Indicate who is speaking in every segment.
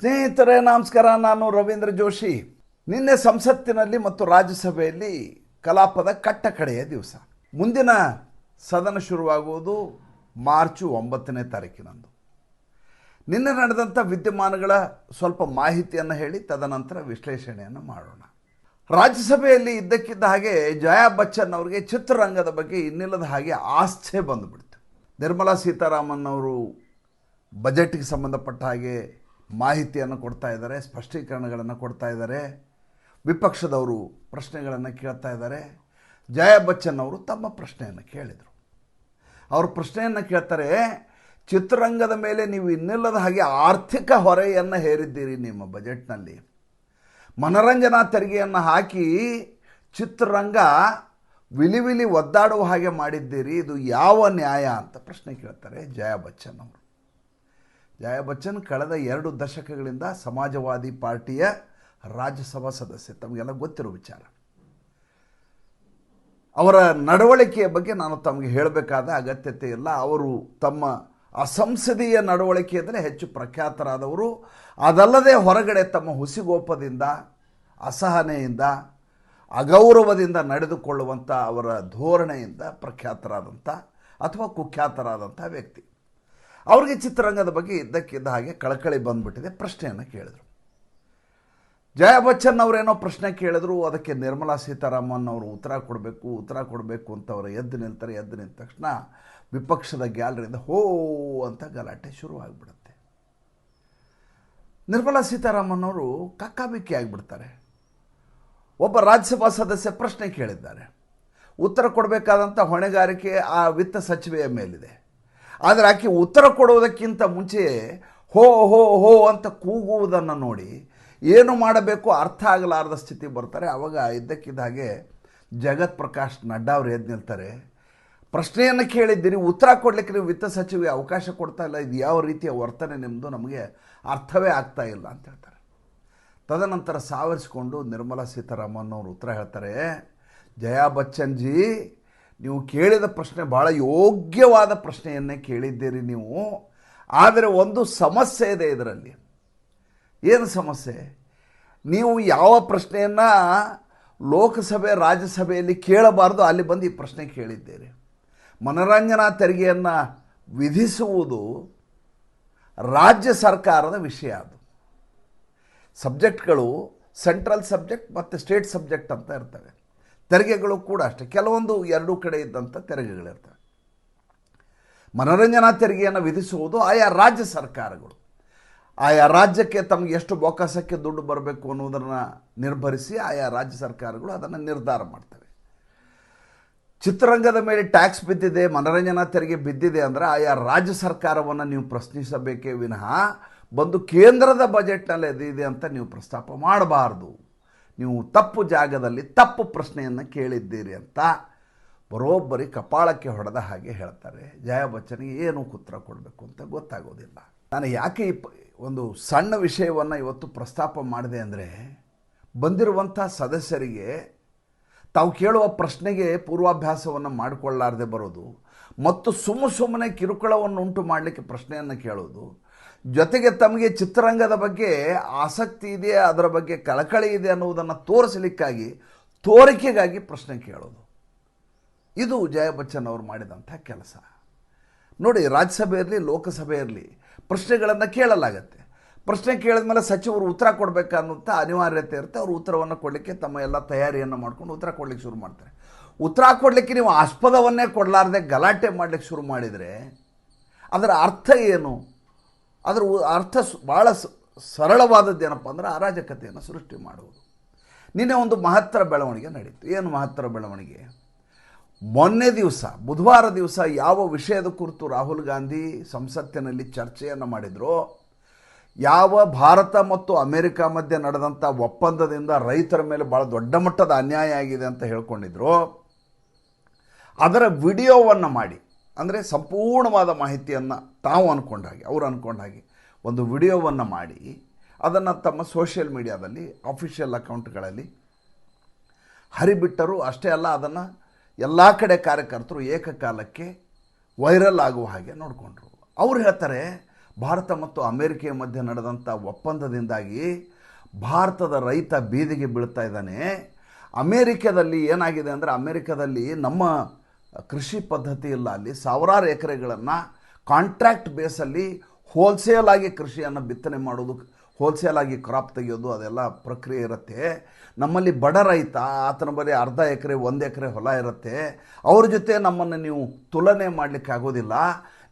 Speaker 1: ಸ್ನೇಹಿತರೇ, ನಮಸ್ಕಾರ. ನಾನು ರವೀಂದ್ರ ಜೋಶಿ. ನಿನ್ನೆ ಸಂಸತ್ತಿನಲ್ಲಿ ಮತ್ತು ರಾಜ್ಯಸಭೆಯಲ್ಲಿ ಕಲಾಪದ ಕಟ್ಟ ಕಡೆಯ ದಿವಸ. ಮುಂದಿನ ಸದನ ಶುರುವಾಗುವುದು ಮಾರ್ಚು ಒಂಬತ್ತನೇ ತಾರೀಕಿನಂದು. ನಿನ್ನೆ ನಡೆದಂಥ ವಿದ್ಯಮಾನಗಳ ಸ್ವಲ್ಪ ಮಾಹಿತಿಯನ್ನು ಹೇಳಿ, ತದನಂತರ ವಿಶ್ಲೇಷಣೆಯನ್ನು ಮಾಡೋಣ. ರಾಜ್ಯಸಭೆಯಲ್ಲಿ ಇದ್ದಕ್ಕಿದ್ದ ಹಾಗೆ ಜಯಾ ಬಚ್ಚನ್ ಅವರಿಗೆ ಚಿತ್ರರಂಗದ ಬಗ್ಗೆ ಇನ್ನಿಲ್ಲದ ಹಾಗೆ ಆಸ್ಥೆ ಬಂದುಬಿಡ್ತು. ನಿರ್ಮಲಾ ಸೀತಾರಾಮನ್ ಅವರು ಬಜೆಟ್ಗೆ ಸಂಬಂಧಪಟ್ಟ ಹಾಗೆ ಮಾಹಿತಿಯನ್ನು ಕೊಡ್ತಾ ಇದ್ದಾರೆ, ಸ್ಪಷ್ಟೀಕರಣಗಳನ್ನು ಕೊಡ್ತಾ ಇದ್ದಾರೆ, ವಿಪಕ್ಷದವರು ಪ್ರಶ್ನೆಗಳನ್ನು ಕೇಳ್ತಾ ಇದ್ದಾರೆ. ಜಯಾ ಬಚ್ಚನ್ ಅವರು ತಮ್ಮ ಪ್ರಶ್ನೆಯನ್ನು ಕೇಳಿದರು. ಅವರು ಪ್ರಶ್ನೆಯನ್ನು ಕೇಳ್ತಾರೆ, ಚಿತ್ರರಂಗದ ಮೇಲೆ ನೀವು ಇನ್ನಿಲ್ಲದ ಹಾಗೆ ಆರ್ಥಿಕ ಹೊರೆಯನ್ನು ಹೇರಿದ್ದೀರಿ ನಿಮ್ಮ ಬಜೆಟ್ನಲ್ಲಿ. ಮನರಂಜನಾ ತೆರಿಗೆಯನ್ನು ಹಾಕಿ ಚಿತ್ರರಂಗ ವಿಲಿವಿಲಿ ವಿಲಿ ಒದ್ದಾಡುವ ಹಾಗೆ ಮಾಡಿದ್ದೀರಿ, ಇದು ಯಾವ ನ್ಯಾಯ ಅಂತ ಪ್ರಶ್ನೆ ಕೇಳ್ತಾರೆ ಜಯಾ ಬಚ್ಚನ್ ಅವರು. ಜಯಾ ಬಚ್ಚನ್ ಕಳೆದ ಎರಡು ದಶಕಗಳಿಂದ ಸಮಾಜವಾದಿ ಪಾರ್ಟಿಯ ರಾಜ್ಯಸಭಾ ಸದಸ್ಯ. ತಮಗೆಲ್ಲ ಗೊತ್ತಿರೋ ವಿಚಾರ. ಅವರ ನಡವಳಿಕೆಯ ಬಗ್ಗೆ ನಾನು ತಮಗೆ ಹೇಳಬೇಕಾದ ಅಗತ್ಯತೆ ಇಲ್ಲ. ಅವರು ತಮ್ಮ ಅಸಂಸದೀಯ ನಡವಳಿಕೆಯಿಂದಲೇ ಹೆಚ್ಚು ಪ್ರಖ್ಯಾತರಾದವರು. ಅದಲ್ಲದೆ ಹೊರಗಡೆ ತಮ್ಮ ಹುಸಿಗೋಪದಿಂದ, ಅಸಹನೆಯಿಂದ, ಅಗೌರವದಿಂದ ನಡೆದುಕೊಳ್ಳುವಂಥ ಅವರ ಧೋರಣೆಯಿಂದ ಪ್ರಖ್ಯಾತರಾದಂಥ ಅಥವಾ ಕುಖ್ಯಾತರಾದಂಥ ವ್ಯಕ್ತಿ. ಅವರಿಗೆ ಚಿತ್ರರಂಗದ ಬಗ್ಗೆ ಇದ್ದಕ್ಕಿದ್ದ ಹಾಗೆ ಕಳಕಳಿ ಬಂದ್ಬಿಟ್ಟಿದೆ. ಪ್ರಶ್ನೆಯನ್ನು ಕೇಳಿದರು. ಜಯ ಬಚ್ಚನ್ ಅವರೇನೋ ಪ್ರಶ್ನೆ ಕೇಳಿದ್ರು. ಅದಕ್ಕೆ ನಿರ್ಮಲಾ ಸೀತಾರಾಮನ್ ಅವರು ಉತ್ತರ ಕೊಡಬೇಕು ಉತ್ತರ ಕೊಡಬೇಕು ಅಂತ ಅವರು ಎದ್ದು ನಿಲ್ತಾರೆ ಎದ್ದು ನಿಂತ ತಕ್ಷಣ ವಿಪಕ್ಷದ ಗ್ಯಾಲರಿಯಿಂದ ಹೋ ಅಂತ ಗಲಾಟೆ ಶುರುವಾಗ್ಬಿಡುತ್ತೆ. ನಿರ್ಮಲಾ ಸೀತಾರಾಮನ್ ಅವರು ಕಕ್ಕಾಬಿಕ್ಕಿ ಆಗಿಬಿಡ್ತಾರೆ. ಒಬ್ಬ ರಾಜ್ಯಸಭಾ ಸದಸ್ಯ ಪ್ರಶ್ನೆ ಕೇಳಿದ್ದಾರೆ. ಉತ್ತರ ಕೊಡಬೇಕಾದಂಥ ಹೊಣೆಗಾರಿಕೆ ಆ ವಿತ್ತ ಸಚಿವೆಯ ಮೇಲಿದೆ. ಆದರೆ ಆಕೆ ಉತ್ತರ ಕೊಡುವುದಕ್ಕಿಂತ ಮುಂಚೆ ಹೋ ಹೋ ಹೋ ಅಂತ ಕೂಗುವುದನ್ನು ನೋಡಿ ಏನು ಮಾಡಬೇಕು ಅರ್ಥ ಆಗಲಾರದ ಸ್ಥಿತಿ ಬರ್ತಾರೆ. ಆವಾಗ ಇದ್ದಕ್ಕಿದ್ದ ಹಾಗೆ ಜಗತ್ ಪ್ರಕಾಶ್ ನಡ್ಡಾ ಅವರು ಎದ್ದು ನಿಲ್ತಾರೆ. ಪ್ರಶ್ನೆಯನ್ನು ಕೇಳಿದ್ದೀರಿ, ಉತ್ತರ ಕೊಡಲಿಕ್ಕೆ ನೀವು ವಿತ್ತ ಸಚಿವೆ ಅವಕಾಶ ಕೊಡ್ತಾ ಇಲ್ಲ, ಇದು ಯಾವ ರೀತಿಯ ವರ್ತನೆ ನಿಮ್ಮದು ನಮಗೆ ಅರ್ಥವೇ ಆಗ್ತಾ ಇಲ್ಲ ಅಂತ ಹೇಳ್ತಾರೆ. ತದನಂತರ ಸಾವರಿಸಿಕೊಂಡು ನಿರ್ಮಲಾ ಸೀತಾರಾಮನ್ ಅವರು ಉತ್ತರ ಹೇಳ್ತಾರೆ, ಜಯಾ ಬಚ್ಚನ್ ಜಿ ನೀವು ಕೇಳಿದ ಪ್ರಶ್ನೆ ಭಾಳ ಯೋಗ್ಯವಾದ ಪ್ರಶ್ನೆಯನ್ನೇ ಕೇಳಿದ್ದೀರಿ ನೀವು. ಆದರೆ ಒಂದು ಸಮಸ್ಯೆ ಇದೆ ಇದರಲ್ಲಿ. ಏನು ಸಮಸ್ಯೆ? ನೀವು ಯಾವ ಪ್ರಶ್ನೆಯನ್ನು ಲೋಕಸಭೆ, ರಾಜ್ಯಸಭೆಯಲ್ಲಿ ಕೇಳಬಾರ್ದು, ಅಲ್ಲಿ ಬಂದು ಈ ಪ್ರಶ್ನೆ ಕೇಳಿದ್ದೀರಿ. ಮನರಂಜನಾ ತೆರಿಗೆಯನ್ನು ವಿಧಿಸುವುದು ರಾಜ್ಯ ಸರ್ಕಾರದ ವಿಷಯ ಅದು. ಸಬ್ಜೆಕ್ಟ್ಗಳು ಸೆಂಟ್ರಲ್ ಸಬ್ಜೆಕ್ಟ್ ಮತ್ತು ಸ್ಟೇಟ್ ಸಬ್ಜೆಕ್ಟ್ ಅಂತ ಇರ್ತವೆ. ತೆರಿಗೆಗಳು ಕೂಡ ಅಷ್ಟೇ. ಕೆಲವೊಂದು ಎರಡೂ ಕಡೆ ಇದ್ದಂಥ ತೆರಿಗೆಗಳಿರ್ತವೆ. ಮನೋರಂಜನಾ ತೆರಿಗೆಯನ್ನು ವಿಧಿಸುವುದು ಆಯಾ ರಾಜ್ಯ ಸರ್ಕಾರಗಳು. ಆಯಾ ರಾಜ್ಯಕ್ಕೆ ತಮಗೆ ಎಷ್ಟು ಬೊಕ್ಕಸಕ್ಕೆ ದುಡ್ಡು ಬರಬೇಕು ಅನ್ನೋದನ್ನು ನಿರ್ಭರಿಸಿ ಆಯಾ ರಾಜ್ಯ ಸರ್ಕಾರಗಳು ಅದನ್ನು ನಿರ್ಧಾರ ಮಾಡ್ತವೆ. ಚಿತ್ರರಂಗದ ಮೇಲೆ ಟ್ಯಾಕ್ಸ್ ಬಿದ್ದಿದೆ, ಮನೋರಂಜನಾ ತೆರಿಗೆ ಬಿದ್ದಿದೆ ಅಂದರೆ ಆಯಾ ರಾಜ್ಯ ಸರ್ಕಾರವನ್ನು ನೀವು ಪ್ರಶ್ನಿಸಬೇಕೇ ವಿನಃ ಬಂದು ಕೇಂದ್ರದ ಬಜೆಟ್ನಲ್ಲಿ ಇದೆ ಅಂತ ನೀವು ಪ್ರಸ್ತಾಪ ಮಾಡಬಾರ್ದು. ನೀವು ತಪ್ಪು ಜಾಗದಲ್ಲಿ ತಪ್ಪು ಪ್ರಶ್ನೆಯನ್ನು ಕೇಳಿದ್ದೀರಿ ಅಂತ ಬರೋಬ್ಬರಿ ಕಪಾಳಕ್ಕೆ ಹೊಡೆದ ಹಾಗೆ ಹೇಳ್ತಾರೆ. ಜಯ ಬಚ್ಚನಿಗೆ ಏನು ಉತ್ತರ ಕೊಡಬೇಕು ಅಂತ ಗೊತ್ತಾಗೋದಿಲ್ಲ. ನಾನು ಯಾಕೆ ಒಂದು ಸಣ್ಣ ವಿಷಯವನ್ನು ಇವತ್ತು ಪ್ರಸ್ತಾಪ ಮಾಡಿದೆ ಅಂದರೆ, ಬಂದಿರುವಂಥ ಸದಸ್ಯರಿಗೆ ತಾವು ಕೇಳುವ ಪ್ರಶ್ನೆಗೆ ಪೂರ್ವಾಭ್ಯಾಸವನ್ನು ಮಾಡಿಕೊಳ್ಳಾರದೆ ಬರೋದು, ಮತ್ತು ಸುಮ್ಮ ಸುಮ್ಮನೆ ಕಿರುಕುಳವನ್ನು ಉಂಟು ಮಾಡಲಿಕ್ಕೆ ಪ್ರಶ್ನೆಯನ್ನು ಕೇಳೋದು ಜೊತೆಗೆ ತಮಗೆ ಚಿತ್ರರಂಗದ ಬಗ್ಗೆ ಆಸಕ್ತಿ ಇದೆ ಅದರ ಬಗ್ಗೆ ಕಳಕಳಿ ಇದೆ ಅನ್ನುವುದನ್ನು ತೋರಿಸಲಿಕ್ಕಾಗಿ, ತೋರಿಕೆಗಾಗಿ ಪ್ರಶ್ನೆ ಕೇಳೋದು. ಇದು ಜಯ ಬಚ್ಚನ್ ಅವರು ಮಾಡಿದಂಥ ಕೆಲಸ. ನೋಡಿ, ರಾಜ್ಯಸಭೆ ಇರಲಿ, ಲೋಕಸಭೆ ಇರಲಿ, ಪ್ರಶ್ನೆಗಳನ್ನು ಕೇಳಲಾಗತ್ತೆ. ಪ್ರಶ್ನೆ ಕೇಳಿದ ಮೇಲೆ ಸಚಿವರು ಉತ್ತರ ಕೊಡಬೇಕನ್ನುವಂಥ ಅನಿವಾರ್ಯತೆ ಇರುತ್ತೆ. ಅವರು ಉತ್ತರವನ್ನು ಕೊಡಲಿಕ್ಕೆ ತಮ್ಮ ಎಲ್ಲ ತಯಾರಿಯನ್ನು ಮಾಡ್ಕೊಂಡು ಉತ್ತರ ಕೊಡಲಿಕ್ಕೆ ಶುರು ಮಾಡ್ತಾರೆ. ಉತ್ತರ ಕೊಡಲಿಕ್ಕೆ ನೀವು ಆಸ್ಪದವನ್ನೇ ಕೊಡಲಾರ್ದೆ ಗಲಾಟೆ ಮಾಡಲಿಕ್ಕೆ ಶುರು ಮಾಡಿದರೆ, ಅದರ ಅರ್ಥ ಏನು? ಅದರ ಅರ್ಥ ಭಾಳ ಸ- ಸರಳವಾದದ್ದೇನಪ್ಪ ಅಂದರೆ ಅರಾಜಕತೆಯನ್ನು ಸೃಷ್ಟಿ ಮಾಡುವುದು. ನಿನ್ನೆ ಒಂದು ಮಹತ್ತರ ಬೆಳವಣಿಗೆ ನಡೀತು. ಏನು ಮಹತ್ತರ ಬೆಳವಣಿಗೆ? ಮೊನ್ನೆ ದಿವಸ, ಬುಧವಾರ ದಿವಸ ಯಾವ ವಿಷಯದ ಕುರಿತು ರಾಹುಲ್ ಗಾಂಧಿ ಸಂಸತ್ತಿನಲ್ಲಿ ಚರ್ಚೆಯನ್ನು ಮಾಡಿದ್ರು, ಯಾವ ಭಾರತ ಮತ್ತು ಅಮೆರಿಕ ಮಧ್ಯೆ ನಡೆದಂಥ ಒಪ್ಪಂದದಿಂದ ರೈತರ ಮೇಲೆ ಭಾಳ ದೊಡ್ಡ ಮಟ್ಟದ ಅನ್ಯಾಯ ಆಗಿದೆ ಅಂತ ಹೇಳ್ಕೊಂಡಿದ್ರು, ಅದರ ವಿಡಿಯೋವನ್ನು ಮಾಡಿ. ಅಂದರೆ ಸಂಪೂರ್ಣವಾದ ಮಾಹಿತಿಯನ್ನು ತಾವು ಅಂದ್ಕೊಂಡ ಹಾಗೆ, ಅವರು ಅಂದ್ಕೊಂಡ ಹಾಗೆ ಒಂದು ವಿಡಿಯೋವನ್ನು ಮಾಡಿ, ಅದನ್ನು ತಮ್ಮ ಸೋಷಿಯಲ್ ಮೀಡಿಯಾದಲ್ಲಿ ಅಫಿಷಿಯಲ್ ಅಕೌಂಟ್ಗಳಲ್ಲಿ ಹರಿಬಿಟ್ಟರು ಅಷ್ಟೇ ಅಲ್ಲ, ಅದನ್ನು ಎಲ್ಲ ಕಡೆ ಕಾರ್ಯಕರ್ತರು ಏಕಕಾಲಕ್ಕೆ ವೈರಲ್ ಆಗುವ ಹಾಗೆ ನೋಡಿಕೊಂಡ್ರು. ಅವ್ರು ಹೇಳ್ತಾರೆ, ಭಾರತ ಮತ್ತು ಅಮೇರಿಕೆಯ ಮಧ್ಯೆ ನಡೆದಂಥ ಒಪ್ಪಂದದಿಂದಾಗಿ ಭಾರತದ ರೈತ ಬೀದಿಗೆ ಬೀಳ್ತಾ ಇದ್ದಾನೆ. ಅಮೇರಿಕದಲ್ಲಿ ಏನಾಗಿದೆ ಅಂದರೆ, ಅಮೇರಿಕದಲ್ಲಿ ನಮ್ಮ ಕೃಷಿ ಪದ್ಧತಿ ಇಲ್ಲ. ಅಲ್ಲಿ ಸಾವಿರಾರು ಎಕರೆಗಳನ್ನು ಕಾಂಟ್ರಾಕ್ಟ್ ಬೇಸಲ್ಲಿ ಹೋಲ್ಸೇಲ್ ಆಗಿ ಕೃಷಿಯನ್ನು ಬಿತ್ತನೆ ಮಾಡೋದು ಹೋಲ್ಸೇಲ್ ಆಗಿ ಕ್ರಾಪ್ ತೆಗೆಯೋದು ಅದೆಲ್ಲ ಪ್ರಕ್ರಿಯೆ ಇರುತ್ತೆ. ನಮ್ಮಲ್ಲಿ ಬಡ ರೈತ, ಆತನ ಬರೀ ಅರ್ಧ ಎಕರೆ, ಒಂದು ಎಕರೆ ಹೊಲ ಇರುತ್ತೆ. ಅವ್ರ ಜೊತೆ ನಮ್ಮನ್ನು ನೀವು ತುಲನೆ ಮಾಡಲಿಕ್ಕೆ ಆಗೋದಿಲ್ಲ.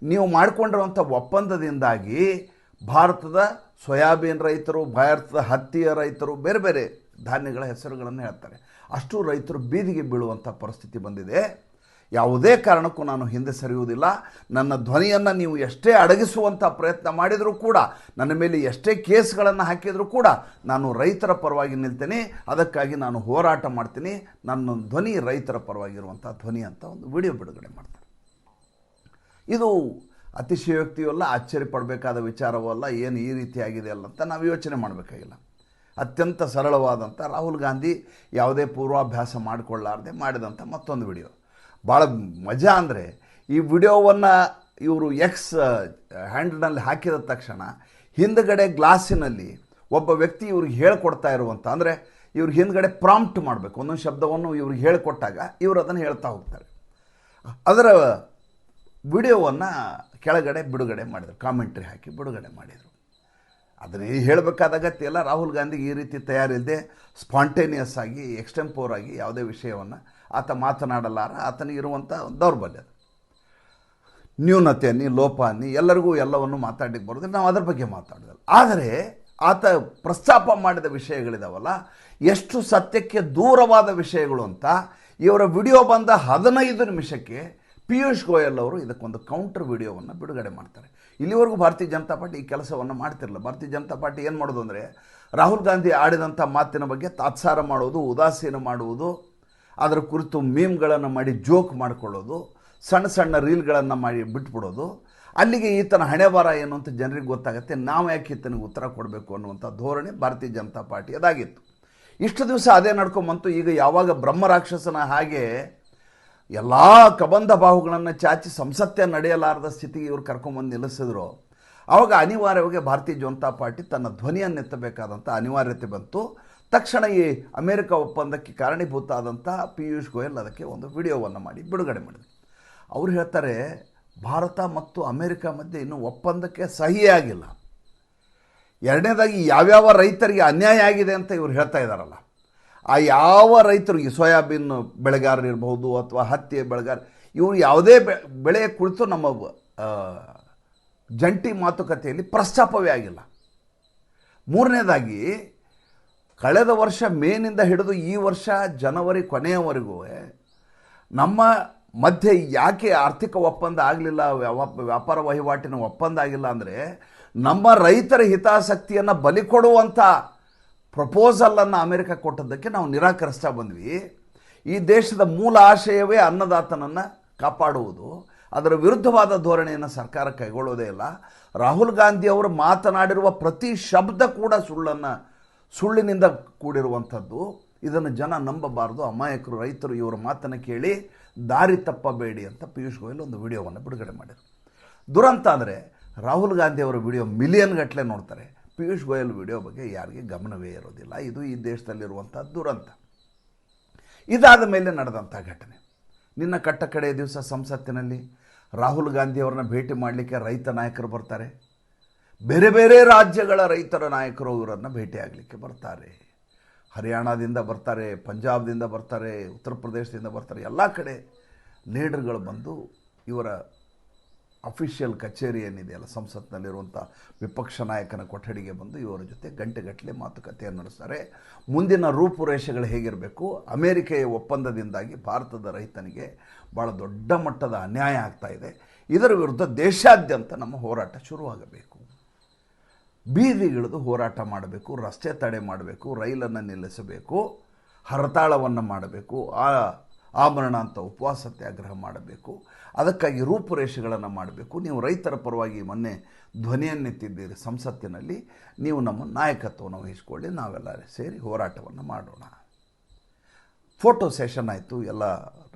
Speaker 1: ನೀವು ಮಾಡಿಕೊಂಡಿರುವಂಥ ಒಪ್ಪಂದದಿಂದಾಗಿ ಭಾರತದ ಸೋಯಾಬೀನ್ ರೈತರು, ಭಾರತದ ಹತ್ತಿಯ ರೈತರು, ಬೇರೆ ಬೇರೆ ಧಾನ್ಯಗಳ ಹೆಸರುಗಳನ್ನು ಹೇಳ್ತಾರೆ. ಅಷ್ಟು ರೈತರು ಬೀದಿಗೆ ಬೀಳುವಂಥ ಪರಿಸ್ಥಿತಿ ಬಂದಿದೆ. ಯಾವುದೇ ಕಾರಣಕ್ಕೂ ನಾನು ಹಿಂದೆ ಸರಿಯುವುದಿಲ್ಲ. ನನ್ನ ಧ್ವನಿಯನ್ನು ನೀವು ಎಷ್ಟೇ ಅಡಗಿಸುವಂಥ ಪ್ರಯತ್ನ ಮಾಡಿದರೂ ಕೂಡ, ನನ್ನ ಮೇಲೆ ಎಷ್ಟೇ ಕೇಸ್ಗಳನ್ನು ಹಾಕಿದರೂ ಕೂಡ ನಾನು ರೈತರ ಪರವಾಗಿ ನಿಲ್ತೇನೆ. ಅದಕ್ಕಾಗಿ ನಾನು ಹೋರಾಟ ಮಾಡ್ತೀನಿ. ನನ್ನ ಧ್ವನಿ ರೈತರ ಪರವಾಗಿರುವಂಥ ಧ್ವನಿ ಅಂತ ಒಂದು ವಿಡಿಯೋ ಬಿಡುಗಡೆ ಮಾಡ್ತಾರೆ. ಇದು ಅತಿಶಯೋಕ್ತಿಯೂ ಅಲ್ಲ ಆಶ್ಚರ್ಯ ಪಡಬೇಕಾದ ವಿಚಾರವೂ ಅಲ್ಲ, ಏನು ಈ ರೀತಿಯಾಗಿದೆ ಅಲ್ಲ ಅಂತ ನಾವು ಯೋಚನೆ ಮಾಡಬೇಕಾಗಿಲ್ಲ. ಅತ್ಯಂತ ಸರಳವಾದಂಥ ರಾಹುಲ್ ಗಾಂಧಿ ಯಾವುದೇ ಪೂರ್ವಾಭ್ಯಾಸ ಮಾಡಿಕೊಳ್ಳಾರ್ದೆ ಮಾಡಿದಂಥ ಮತ್ತೊಂದು ವಿಡಿಯೋ. ಭಾಳ ಮಜಾ ಅಂದರೆ ಈ ವಿಡಿಯೋವನ್ನು ಇವರು ಎಕ್ಸ್ ಹ್ಯಾಂಡಲ್ನಲ್ಲಿ ಹಾಕಿದ ತಕ್ಷಣ ಹಿಂದ್ಗಡೆ ಗ್ಲಾಸಿನಲ್ಲಿ ಒಬ್ಬ ವ್ಯಕ್ತಿ ಇವ್ರಿಗೆ ಹೇಳ್ಕೊಡ್ತಾ ಇರುವಂಥ ಅಂದರೆ ಇವ್ರಿಗೆ ಹಿಂದ್ಗಡೆ ಪ್ರಾಂಪ್ಟ್ ಮಾಡಬೇಕು. ಒಂದೊಂದು ಶಬ್ದವನ್ನು ಇವ್ರಿಗೆ ಹೇಳಿಕೊಟ್ಟಾಗ ಇವರು ಅದನ್ನು ಹೇಳ್ತಾ ಹೋಗ್ತಾರೆ. ಅದರ ವಿಡಿಯೋವನ್ನು ಕೆಳಗಡೆ ಬಿಡುಗಡೆ ಮಾಡಿದರು, ಕಾಮೆಂಟ್ರಿ ಹಾಕಿ ಬಿಡುಗಡೆ ಮಾಡಿದರು. ಅದನ್ನು ಹೇಳಬೇಕಾದ ಅಗತ್ಯ ಇಲ್ಲ. ರಾಹುಲ್ ಗಾಂಧಿಗೆ ಈ ರೀತಿ ತಯಾರಿಲ್ಲದೆ ಸ್ಪಾಂಟೇನಿಯಸ್ ಆಗಿ, ಎಕ್ಸ್ಟೆಂಪೋರ್ ಆಗಿ ಯಾವುದೇ ವಿಷಯವನ್ನು ಆತ ಮಾತನಾಡಲಾರ, ಆತನಿಗೆ ಇರುವಂಥ ದೌರ್ಬಲ್ಯ. ನ್ಯೂನತೆ ಅನ್ನಿ ಲೋಪ ಅನ್ನಿ ಎಲ್ಲರಿಗೂ ಎಲ್ಲವನ್ನು ಮಾತಾಡಲಿಕ್ಕೆ ಬರೋದಿಲ್ಲ ನಾವು ಅದರ ಬಗ್ಗೆ ಮಾತಾಡೋದಿಲ್ಲ ಆದರೆ ಆತ ಪ್ರಸ್ತಾಪ ಮಾಡಿದ ವಿಷಯಗಳಿದಾವಲ್ಲ, ಎಷ್ಟು ಸತ್ಯಕ್ಕೆ ದೂರವಾದ ವಿಷಯಗಳು ಅಂತ, ಇವರ ವಿಡಿಯೋ ಬಂದ ಹದಿನೈದು ನಿಮಿಷಕ್ಕೆ ಪಿಯೂಷ್ ಗೋಯಲ್ ಅವರು ಇದಕ್ಕೊಂದು ಕೌಂಟರ್ ವಿಡಿಯೋವನ್ನು ಬಿಡುಗಡೆ ಮಾಡ್ತಾರೆ. ಇಲ್ಲಿವರೆಗೂ ಭಾರತೀಯ ಜನತಾ ಪಾರ್ಟಿ ಈ ಕೆಲಸವನ್ನು ಮಾಡ್ತಿರಲಿಲ್ಲ. ಭಾರತೀಯ ಜನತಾ ಪಾರ್ಟಿ ಏನು ಮಾಡೋದು ಅಂದರೆ ರಾಹುಲ್ ಗಾಂಧಿ ಆಡಿದಂಥ ಮಾತಿನ ಬಗ್ಗೆ ತಾತ್ಸಾರ ಮಾಡುವುದು, ಉದಾಸೀನ ಮಾಡುವುದು ಅದರ ಕುರಿತು ಮೀಮ್ಗಳನ್ನು ಮಾಡಿ ಜೋಕ್ ಮಾಡಿಕೊಳ್ಳೋದು, ಸಣ್ಣ ಸಣ್ಣ ರೀಲ್ಗಳನ್ನು ಮಾಡಿ ಬಿಟ್ಬಿಡೋದು, ಅಲ್ಲಿಗೆ ಈತನ ಹಣೆ ಬರ ಏನು ಅಂತ ಜನರಿಗೆ ಗೊತ್ತಾಗುತ್ತೆ, ನಾವು ಯಾಕೆ ಈತನಿಗೆ ಉತ್ತರ ಕೊಡಬೇಕು ಅನ್ನುವಂಥ ಧೋರಣೆ ಭಾರತೀಯ ಜನತಾ ಪಾರ್ಟಿ ಅದಾಗಿತ್ತು ಇಷ್ಟು ದಿವಸ ಅದೇ ನಡ್ಕೊಂಬಂತು ಈಗ ಯಾವಾಗ ಬ್ರಹ್ಮ ರಾಕ್ಷಸನ ಹಾಗೆ ಎಲ್ಲ ಕಬಂಧ ಬಾಹುಗಳನ್ನು ಚಾಚಿ ಸಂಸತ್ತೆ ನಡೆಯಲಾರದ ಸ್ಥಿತಿಗೆ ಇವರು ಕರ್ಕೊಂಬಂದು ನಿಲ್ಲಿಸಿದ್ರು ಆವಾಗ ಅನಿವಾರ್ಯವಾಗಿ ಭಾರತೀಯ ಜನತಾ ಪಾರ್ಟಿ ತನ್ನ ಧ್ವನಿಯನ್ನೆತ್ತಬೇಕಾದಂಥ ಅನಿವಾರ್ಯತೆ ಬಂತು. ತಕ್ಷಣ ಈ ಅಮೇರಿಕ ಒಪ್ಪಂದಕ್ಕೆ ಕಾರಣೀಭೂತ ಆದಂಥ ಪಿಯೂಷ್ ಗೋಯಲ್ ಅದಕ್ಕೆ ಒಂದು ವಿಡಿಯೋವನ್ನು ಮಾಡಿ ಬಿಡುಗಡೆ ಮಾಡಿದರು. ಅವ್ರು ಹೇಳ್ತಾರೆ, ಭಾರತ ಮತ್ತು ಅಮೇರಿಕ ಮಧ್ಯೆ ಇನ್ನೂ ಒಪ್ಪಂದಕ್ಕೆ ಸಹಿ ಆಗಿಲ್ಲ. ಎರಡನೇದಾಗಿ ಯಾವ್ಯಾವ ರೈತರಿಗೆ ಅನ್ಯಾಯ ಆಗಿದೆ ಅಂತ ಇವ್ರು ಹೇಳ್ತಾ ಇದ್ದಾರಲ್ಲ ಆ ಯಾವ ರೈತರಿಗೆ ಸೋಯಾಬೀನ್ ಬೆಳೆಗಾರರಿರ್ಬೋದು ಅಥವಾ ಹತ್ತಿ ಬೆಳೆಗಾರ, ಇವರು ಯಾವುದೇ ಬೆಳೆ ಕುಳಿತು ನಮ್ಮ ಜಂಟಿ ಮಾತುಕತೆಯಲ್ಲಿ ಪ್ರಸ್ತಾಪವೇ ಆಗಿಲ್ಲ. ಮೂರನೇದಾಗಿ ಕಳೆದ ವರ್ಷ ಮೇನಿಂದ ಹಿಡಿದು ಈ ವರ್ಷ ಜನವರಿ ಕೊನೆಯವರೆಗೂ ನಮ್ಮ ಮಧ್ಯೆ ಯಾಕೆ ಆರ್ಥಿಕ ಒಪ್ಪಂದ ಆಗಲಿಲ್ಲ ವ್ಯಾಪಾರ ವಹಿವಾಟಿನ ಒಪ್ಪಂದ ಆಗಿಲ್ಲ ಅಂದರೆ ನಮ್ಮ ರೈತರ ಹಿತಾಸಕ್ತಿಯನ್ನು ಬಲಿ ಕೊಡುವಂಥ ಪ್ರಪೋಸಲನ್ನು ಅಮೆರಿಕ ಕೊಟ್ಟದ್ದಕ್ಕೆ ನಾವು ನಿರಾಕರಿಸ್ತಾ ಬಂದ್ವಿ. ಈ ದೇಶದ ಮೂಲ ಆಶಯವೇ ಅನ್ನದಾತನನ್ನು ಕಾಪಾಡುವುದು. ಅದರ ವಿರುದ್ಧವಾದ ಧೋರಣೆಯನ್ನು ಸರ್ಕಾರ ಕೈಗೊಳ್ಳೋದೇ ಇಲ್ಲ. ರಾಹುಲ್ ಗಾಂಧಿ ಅವರು ಮಾತನಾಡಿರುವ ಪ್ರತಿ ಶಬ್ದ ಕೂಡ ಸುಳ್ಳನ್ನು ಸುಳ್ಳಿನಿಂದ ಕೂಡಿರುವಂಥದ್ದು, ಇದನ್ನು ಜನ ನಂಬಬಾರದು. ಅಮಾಯಕರು, ರೈತರು, ಇವರ ಮಾತನ್ನು ಕೇಳಿ ದಾರಿ ತಪ್ಪಬೇಡಿ ಅಂತ ಪಿಯೂಷ್ ಗೋಯಲ್ ಒಂದು ವಿಡಿಯೋವನ್ನು ಬಿಡುಗಡೆ ಮಾಡಿದರು. ದುರಂತ ಅಂದರೆ ರಾಹುಲ್ ಗಾಂಧಿ ಅವರ ವಿಡಿಯೋ ಮಿಲಿಯನ್ ಗಟ್ಟಲೆ ನೋಡ್ತಾರೆ. ಪಿಯೂಷ್ ಗೋಯಲ್ ವಿಡಿಯೋ ಬಗ್ಗೆ ಯಾರಿಗೆ ಗಮನವೇ ಇರೋದಿಲ್ಲ. ಇದು ಈ ದೇಶದಲ್ಲಿರುವಂಥ ದುರಂತ. ಇದಾದ ಮೇಲೆ ನಡೆದಂಥ ಘಟನೆ. ನಿನ್ನ ಕಟ್ಟ ಕಡೆಯ ದಿವಸ ಸಂಸತ್ತಿನಲ್ಲಿ ರಾಹುಲ್ ಗಾಂಧಿ ಅವರನ್ನ ಭೇಟಿ ಮಾಡಲಿಕ್ಕೆ ರೈತ ನಾಯಕರು ಬರ್ತಾರೆ. ಬೇರೆ ಬೇರೆ ರಾಜ್ಯಗಳ ರೈತರ ನಾಯಕರು ಇವರನ್ನು ಭೇಟಿಯಾಗಲಿಕ್ಕೆ ಬರ್ತಾರೆ. ಹರಿಯಾಣದಿಂದ ಬರ್ತಾರೆ, ಪಂಜಾಬ್ದಿಂದ ಬರ್ತಾರೆ, ಉತ್ತರ ಪ್ರದೇಶದಿಂದ ಬರ್ತಾರೆ, ಎಲ್ಲ ಕಡೆ ಲೀಡರ್ಗಳು ಬಂದು ಇವರ ಅಫಿಷಿಯಲ್ ಕಚೇರಿ ಏನಿದೆಯಲ್ಲ ಸಂಸತ್ನಲ್ಲಿರುವಂಥ ವಿಪಕ್ಷ ನಾಯಕನ ಕೊಠಡಿಗೆ ಬಂದು ಇವರ ಜೊತೆ ಗಂಟೆಗಟ್ಟಲೆ ಮಾತುಕತೆಯನ್ನು ನಡೆಸ್ತಾರೆ. ಮುಂದಿನ ರೂಪುರೇಷೆಗಳು ಹೇಗಿರಬೇಕು? ಅಮೇರಿಕೆಯ ಒಪ್ಪಂದದಿಂದಾಗಿ ಭಾರತದ ರೈತನಿಗೆ ಭಾಳ ದೊಡ್ಡ ಮಟ್ಟದ ಅನ್ಯಾಯ ಆಗ್ತಾ ಇದೆ. ಇದರ ವಿರುದ್ಧ ದೇಶಾದ್ಯಂತ ನಮ್ಮ ಹೋರಾಟ ಶುರುವಾಗಬೇಕು. ಬೀದಿಗಿಳಿದು ಹೋರಾಟ ಮಾಡಬೇಕು, ರಸ್ತೆ ತಡೆ ಮಾಡಬೇಕು, ರೈಲನ್ನು ನಿಲ್ಲಿಸಬೇಕು, ಹರತಾಳವನ್ನು ಮಾಡಬೇಕು, ಆ ಆಭರಣ ಅಂತ ಉಪವಾಸ ಸತ್ಯಾಗ್ರಹ ಮಾಡಬೇಕು, ಅದಕ್ಕಾಗಿ ರೂಪುರೇಷೆಗಳನ್ನು ಮಾಡಬೇಕು. ನೀವು ರೈತರ ಪರವಾಗಿ ಮೊನ್ನೆ ಧ್ವನಿಯನ್ನೆತ್ತಿದ್ದೀರಿ ಸಂಸತ್ತಿನಲ್ಲಿ, ನೀವು ನಮ್ಮ ನಾಯಕತ್ವವನ್ನು ವಹಿಸಿಕೊಳ್ಳಿ ನಾವೆಲ್ಲ ಸೇರಿ ಹೋರಾಟವನ್ನು ಮಾಡೋಣ. ಫೋಟೋ ಸೆಷನ್ ಆಯಿತು, ಎಲ್ಲ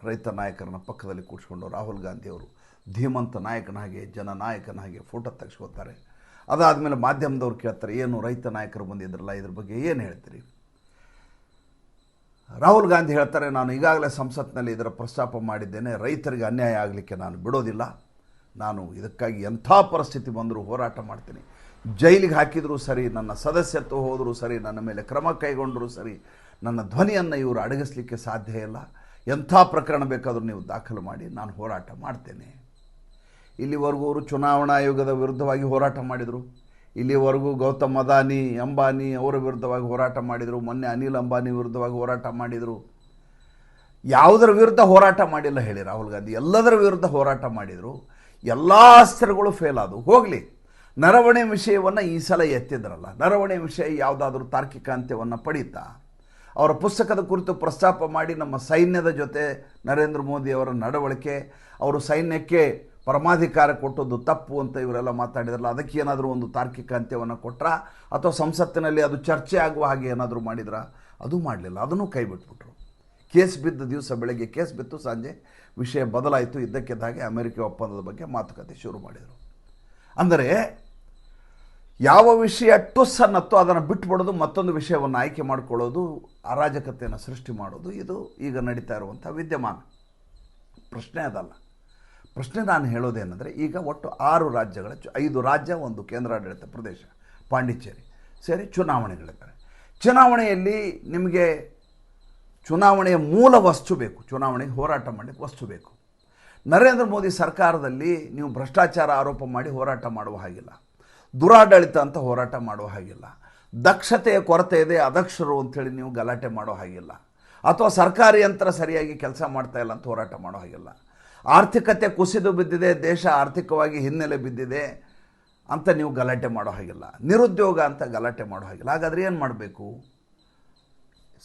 Speaker 1: ರೈತ ನಾಯಕರನ್ನ ಪಕ್ಕದಲ್ಲಿ ಕೂಡಿಸ್ಕೊಂಡು ರಾಹುಲ್ ಗಾಂಧಿಯವರು ಧೀಮಂತ ನಾಯಕನ ಹಾಗೆ ಜನನಾಯಕನ ಹಾಗೆ ಫೋಟೋ ತೆಗೆಸ್ಕೋತಾರೆ ಅದಾದಮೇಲೆ ಮಾಧ್ಯಮದವ್ರು ಕೇಳ್ತಾರೆ, ಏನು ರೈತ ನಾಯಕರು ಬಂದಿದ್ರಲ್ಲ, ಇದ್ರ ಬಗ್ಗೆ ಏನು ಹೇಳ್ತೀರಿ? ರಾಹುಲ್ ಗಾಂಧಿ ಹೇಳ್ತಾರೆ, ನಾನು ಈಗಾಗಲೇ ಸಂಸತ್ನಲ್ಲಿ ಇದರ ಪ್ರಸ್ತಾಪ ಮಾಡಿದ್ದೇನೆ, ರೈತರಿಗೆ ಅನ್ಯಾಯ ಆಗಲಿಕ್ಕೆ ನಾನು ಬಿಡೋದಿಲ್ಲ. ನಾನು ಇದಕ್ಕಾಗಿ ಎಂಥ ಪರಿಸ್ಥಿತಿ ಬಂದರೂ ಹೋರಾಟ ಮಾಡ್ತೀನಿ. ಜೈಲಿಗೆ ಹಾಕಿದರೂ ಸರಿ, ನನ್ನ ಸದಸ್ಯತ್ವ ಹೋದರೂ ಸರಿ, ನನ್ನ ಮೇಲೆ ಕ್ರಮ ಕೈಗೊಂಡರೂ ಸರಿ, ನನ್ನ ಧ್ವನಿಯನ್ನು ಇವರು ಅಡಗಿಸ್ಲಿಕ್ಕೆ ಸಾಧ್ಯ ಇಲ್ಲ. ಎಂಥ ಪ್ರಕರಣ ಬೇಕಾದರೂ ನೀವು ದಾಖಲು ಮಾಡಿ, ನಾನು ಹೋರಾಟ ಮಾಡ್ತೇನೆ. ಇಲ್ಲಿವರೆಗೂ ಅವರು ಚುನಾವಣಾ ಆಯೋಗದ ವಿರುದ್ಧವಾಗಿ ಹೋರಾಟ ಮಾಡಿದರು. ಇಲ್ಲಿವರೆಗೂ ಗೌತಮ್ ಅದಾನಿ, ಅಂಬಾನಿ ಅವರ ವಿರುದ್ಧವಾಗಿ ಹೋರಾಟ ಮಾಡಿದರು. ಮೊನ್ನೆ ಅನಿಲ್ ಅಂಬಾನಿ ವಿರುದ್ಧವಾಗಿ ಹೋರಾಟ ಮಾಡಿದರು. ಯಾವುದರ ವಿರುದ್ಧ ಹೋರಾಟ ಮಾಡಿಲ್ಲ ಹೇಳಿ ರಾಹುಲ್ ಗಾಂಧಿ. ಎಲ್ಲದರ ವಿರುದ್ಧ ಹೋರಾಟ ಮಾಡಿದರು. ಎಲ್ಲ ಅಸ್ತ್ರಗಳು ಫೇಲ್ ಆದವು. ಹೋಗಲಿ. ನರವಣೆ ವಿಷಯವನ್ನು ಈ ಸಲ ಎತ್ತಿದ್ರಲ್ಲ. ನರವಣೆ ವಿಷಯ ಯಾವುದಾದ್ರೂ ತಾರ್ಕಿಕ ಅಂತ್ಯವನ್ನು ಪಡೀತಾ? ಅವರ ಪುಸ್ತಕದ ಕುರಿತು ಪ್ರಸ್ತಾಪ ಮಾಡಿ ನಮ್ಮ ಸೈನ್ಯದ ಜೊತೆ ನರೇಂದ್ರ ಮೋದಿ ಅವರ ನಡವಳಿಕೆ, ಅವರು ಸೈನ್ಯಕ್ಕೆ ಪರಮಾಧಿಕಾರ ಕೊಟ್ಟದ್ದು ತಪ್ಪು ಅಂತ ಇವರೆಲ್ಲ ಮಾತಾಡಿದ್ರಲ್ಲ, ಅದಕ್ಕೆ ಏನಾದರೂ ಒಂದು ತಾರ್ಕಿಕ ಅಂತ್ಯವನ್ನು ಕೊಟ್ರ? ಅಥವಾ ಸಂಸತ್ತಿನಲ್ಲಿ ಅದು ಚರ್ಚೆ ಆಗುವ ಹಾಗೆ ಏನಾದರೂ ಮಾಡಿದ್ರ? ಅದು ಮಾಡಲಿಲ್ಲ, ಅದನ್ನು ಕೈ ಬಿಟ್ಬಿಟ್ರು ಕೇಸ್ ಬಿದ್ದ ದಿವಸ ಬೆಳಗ್ಗೆ, ಕೇಸ್ ಬಿತ್ತು ಸಂಜೆ, ವಿಷಯ ಬದಲಾಯಿತು ಇದ್ದಕ್ಕಿದ್ದಾಗೆ ಅಮೆರಿಕ ಒಪ್ಪಂದದ ಬಗ್ಗೆ ಮಾತುಕತೆ ಶುರು ಮಾಡಿದರು. ಅಂದರೆ, ಯಾವ ವಿಷಯ ಟುಸ್ಸನ್ನತ್ತೋ ಅದನ್ನು ಬಿಟ್ಬಿಡೋದು, ಮತ್ತೊಂದು ವಿಷಯವನ್ನು ಆಯ್ಕೆ ಮಾಡಿಕೊಳ್ಳೋದು, ಅರಾಜಕತೆಯನ್ನು ಸೃಷ್ಟಿ ಮಾಡೋದು, ಇದು ಈಗ ನಡೀತಾ ಇರುವಂಥ ವಿದ್ಯಮಾನ. ಪ್ರಶ್ನೆ ಅದಲ್ಲ. ಪ್ರಶ್ನೆ ನಾನು ಹೇಳೋದೇನೆಂದರೆ ಈಗ ಒಟ್ಟು ಆರು ರಾಜ್ಯಗಳ ಐದು ರಾಜ್ಯ, ಒಂದು ಕೇಂದ್ರಾಡಳಿತ ಪ್ರದೇಶ, ಪಾಂಡಿಚೇರಿ ಸೇರಿ ಚುನಾವಣೆಗಳಿದ್ದಾರೆ ಚುನಾವಣೆಯಲ್ಲಿ ನಿಮಗೆ ಚುನಾವಣೆಯ ಮೂಲ ವಸ್ತು ಬೇಕು ಚುನಾವಣೆಗೆ ಹೋರಾಟ ಮಾಡಲಿಕ್ಕೆ ವಸ್ತು ಬೇಕು. ನರೇಂದ್ರ ಮೋದಿ ಸರ್ಕಾರದಲ್ಲಿ ನೀವು ಭ್ರಷ್ಟಾಚಾರ ಆರೋಪ ಮಾಡಿ ಹೋರಾಟ ಮಾಡುವ ಹಾಗಿಲ್ಲ. ದುರಾಡಳಿತ ಅಂತ ಹೋರಾಟ ಮಾಡುವ ಹಾಗಿಲ್ಲ. ದಕ್ಷತೆಯ ಕೊರತೆ ಇದೆ ಅದಕ್ಷರು ಅಂಥೇಳಿ ನೀವು ಗಲಾಟೆ ಮಾಡೋ ಹಾಗಿಲ್ಲ. ಅಥವಾ ಸರ್ಕಾರಿ ಯಂತ್ರ ಸರಿಯಾಗಿ ಕೆಲಸ ಮಾಡ್ತಾ ಇಲ್ಲ ಅಂತ ಹೋರಾಟ ಮಾಡೋ ಹಾಗಿಲ್ಲ. ಆರ್ಥಿಕತೆ ಕುಸಿದು ಬಿದ್ದಿದೆ, ದೇಶ ಆರ್ಥಿಕವಾಗಿ ಹಿನ್ನೆಲೆ ಬಿದ್ದಿದೆ ಅಂತ ನೀವು ಗಲಾಟೆ ಮಾಡೋ ಹಾಗಿಲ್ಲ. ನಿರುದ್ಯೋಗ ಅಂತ ಗಲಾಟೆ ಮಾಡೋ ಹಾಗಿಲ್ಲ. ಹಾಗಾದರೆ ಏನು ಮಾಡಬೇಕು?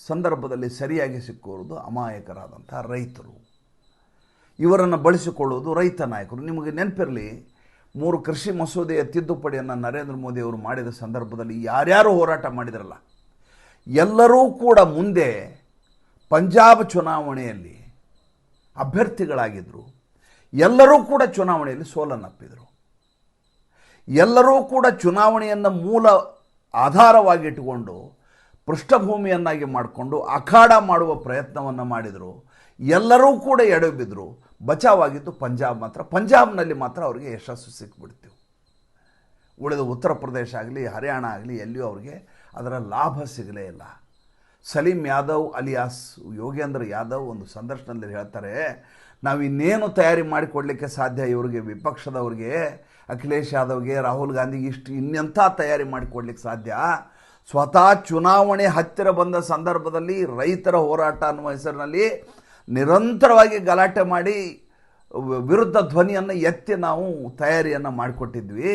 Speaker 1: ಸಂದರ್ಭದಲ್ಲಿ ಸರಿಯಾಗಿ ಸಿಕ್ಕೋದು ಅಮಾಯಕರಾದಂಥ ರೈತರು. ಇವರನ್ನು ಬಳಸಿಕೊಳ್ಳುವುದು ರೈತ ನಾಯಕರು. ನಿಮಗೆ ನೆನಪಿರಲಿ, ಮೂರು ಕೃಷಿ ಮಸೂದೆಯ ತಿದ್ದುಪಡಿಯನ್ನು ನರೇಂದ್ರ ಮೋದಿ ಅವರು ಮಾಡಿದ ಸಂದರ್ಭದಲ್ಲಿ ಯಾರ್ಯಾರು ಹೋರಾಟ ಮಾಡಿದ್ರಲ್ಲ, ಎಲ್ಲರೂ ಕೂಡ ಮುಂದೆ ಪಂಜಾಬ್ ಚುನಾವಣೆಯಲ್ಲಿ ಅಭ್ಯರ್ಥಿಗಳಾಗಿದ್ದರು ಎಲ್ಲರೂ ಕೂಡ ಚುನಾವಣೆಯಲ್ಲಿ ಸೋಲನ್ನಪ್ಪಿದರು. ಎಲ್ಲರೂ ಕೂಡ ಚುನಾವಣೆಯನ್ನು ಮೂಲ ಆಧಾರವಾಗಿಟ್ಟುಕೊಂಡು ಪೃಷ್ಠಭೂಮಿಯನ್ನಾಗಿ ಮಾಡಿಕೊಂಡು ಅಖಾಡ ಮಾಡುವ ಪ್ರಯತ್ನವನ್ನು ಮಾಡಿದರು. ಎಲ್ಲರೂ ಕೂಡ ಎಡಬಿದ್ದರು ಬಚಾವಾಗಿದ್ದು ಪಂಜಾಬ್ ಮಾತ್ರ. ಪಂಜಾಬ್ನಲ್ಲಿ ಮಾತ್ರ ಅವರಿಗೆ ಯಶಸ್ಸು ಸಿಕ್ಬಿಡ್ತೀವಿ ಉಳಿದ ಉತ್ತರ ಪ್ರದೇಶ ಆಗಲಿ, ಹರಿಯಾಣ ಆಗಲಿ, ಎಲ್ಲಿಯೂ ಅವರಿಗೆ ಅದರ ಲಾಭ ಸಿಗಲೇ ಇಲ್ಲ. ಸಲೀಂ ಯಾದವ್ ಅಲಿಯಾಸ್ ಯೋಗೇಂದ್ರ ಯಾದವ್ ಒಂದು ಸಂದರ್ಶನದಲ್ಲಿ ಹೇಳ್ತಾರೆ, ನಾವು ಇನ್ನೇನು ತಯಾರಿ ಮಾಡಿಕೊಡ್ಲಿಕ್ಕೆ ಸಾಧ್ಯ ಇವರಿಗೆ, ವಿಪಕ್ಷದವ್ರಿಗೆ, ಅಖಿಲೇಶ್ ಯಾದವ್ಗೆ, ರಾಹುಲ್ ಗಾಂಧಿಗೆ ಇಷ್ಟು ಇನ್ನೆಂಥ ತಯಾರಿ ಮಾಡಿಕೊಡ್ಲಿಕ್ಕೆ ಸಾಧ್ಯ? ಸ್ವತಃ ಚುನಾವಣೆ ಹತ್ತಿರ ಬಂದ ಸಂದರ್ಭದಲ್ಲಿ ರೈತರ ಹೋರಾಟ ಅನ್ನುವ ಹೆಸರಿನಲ್ಲಿ ನಿರಂತರವಾಗಿ ಗಲಾಟೆ ಮಾಡಿ ವಿರುದ್ಧ ಧ್ವನಿಯನ್ನು ಎತ್ತಿ ನಾವು ತಯಾರಿಯನ್ನು ಮಾಡಿಕೊಟ್ಟಿದ್ವಿ.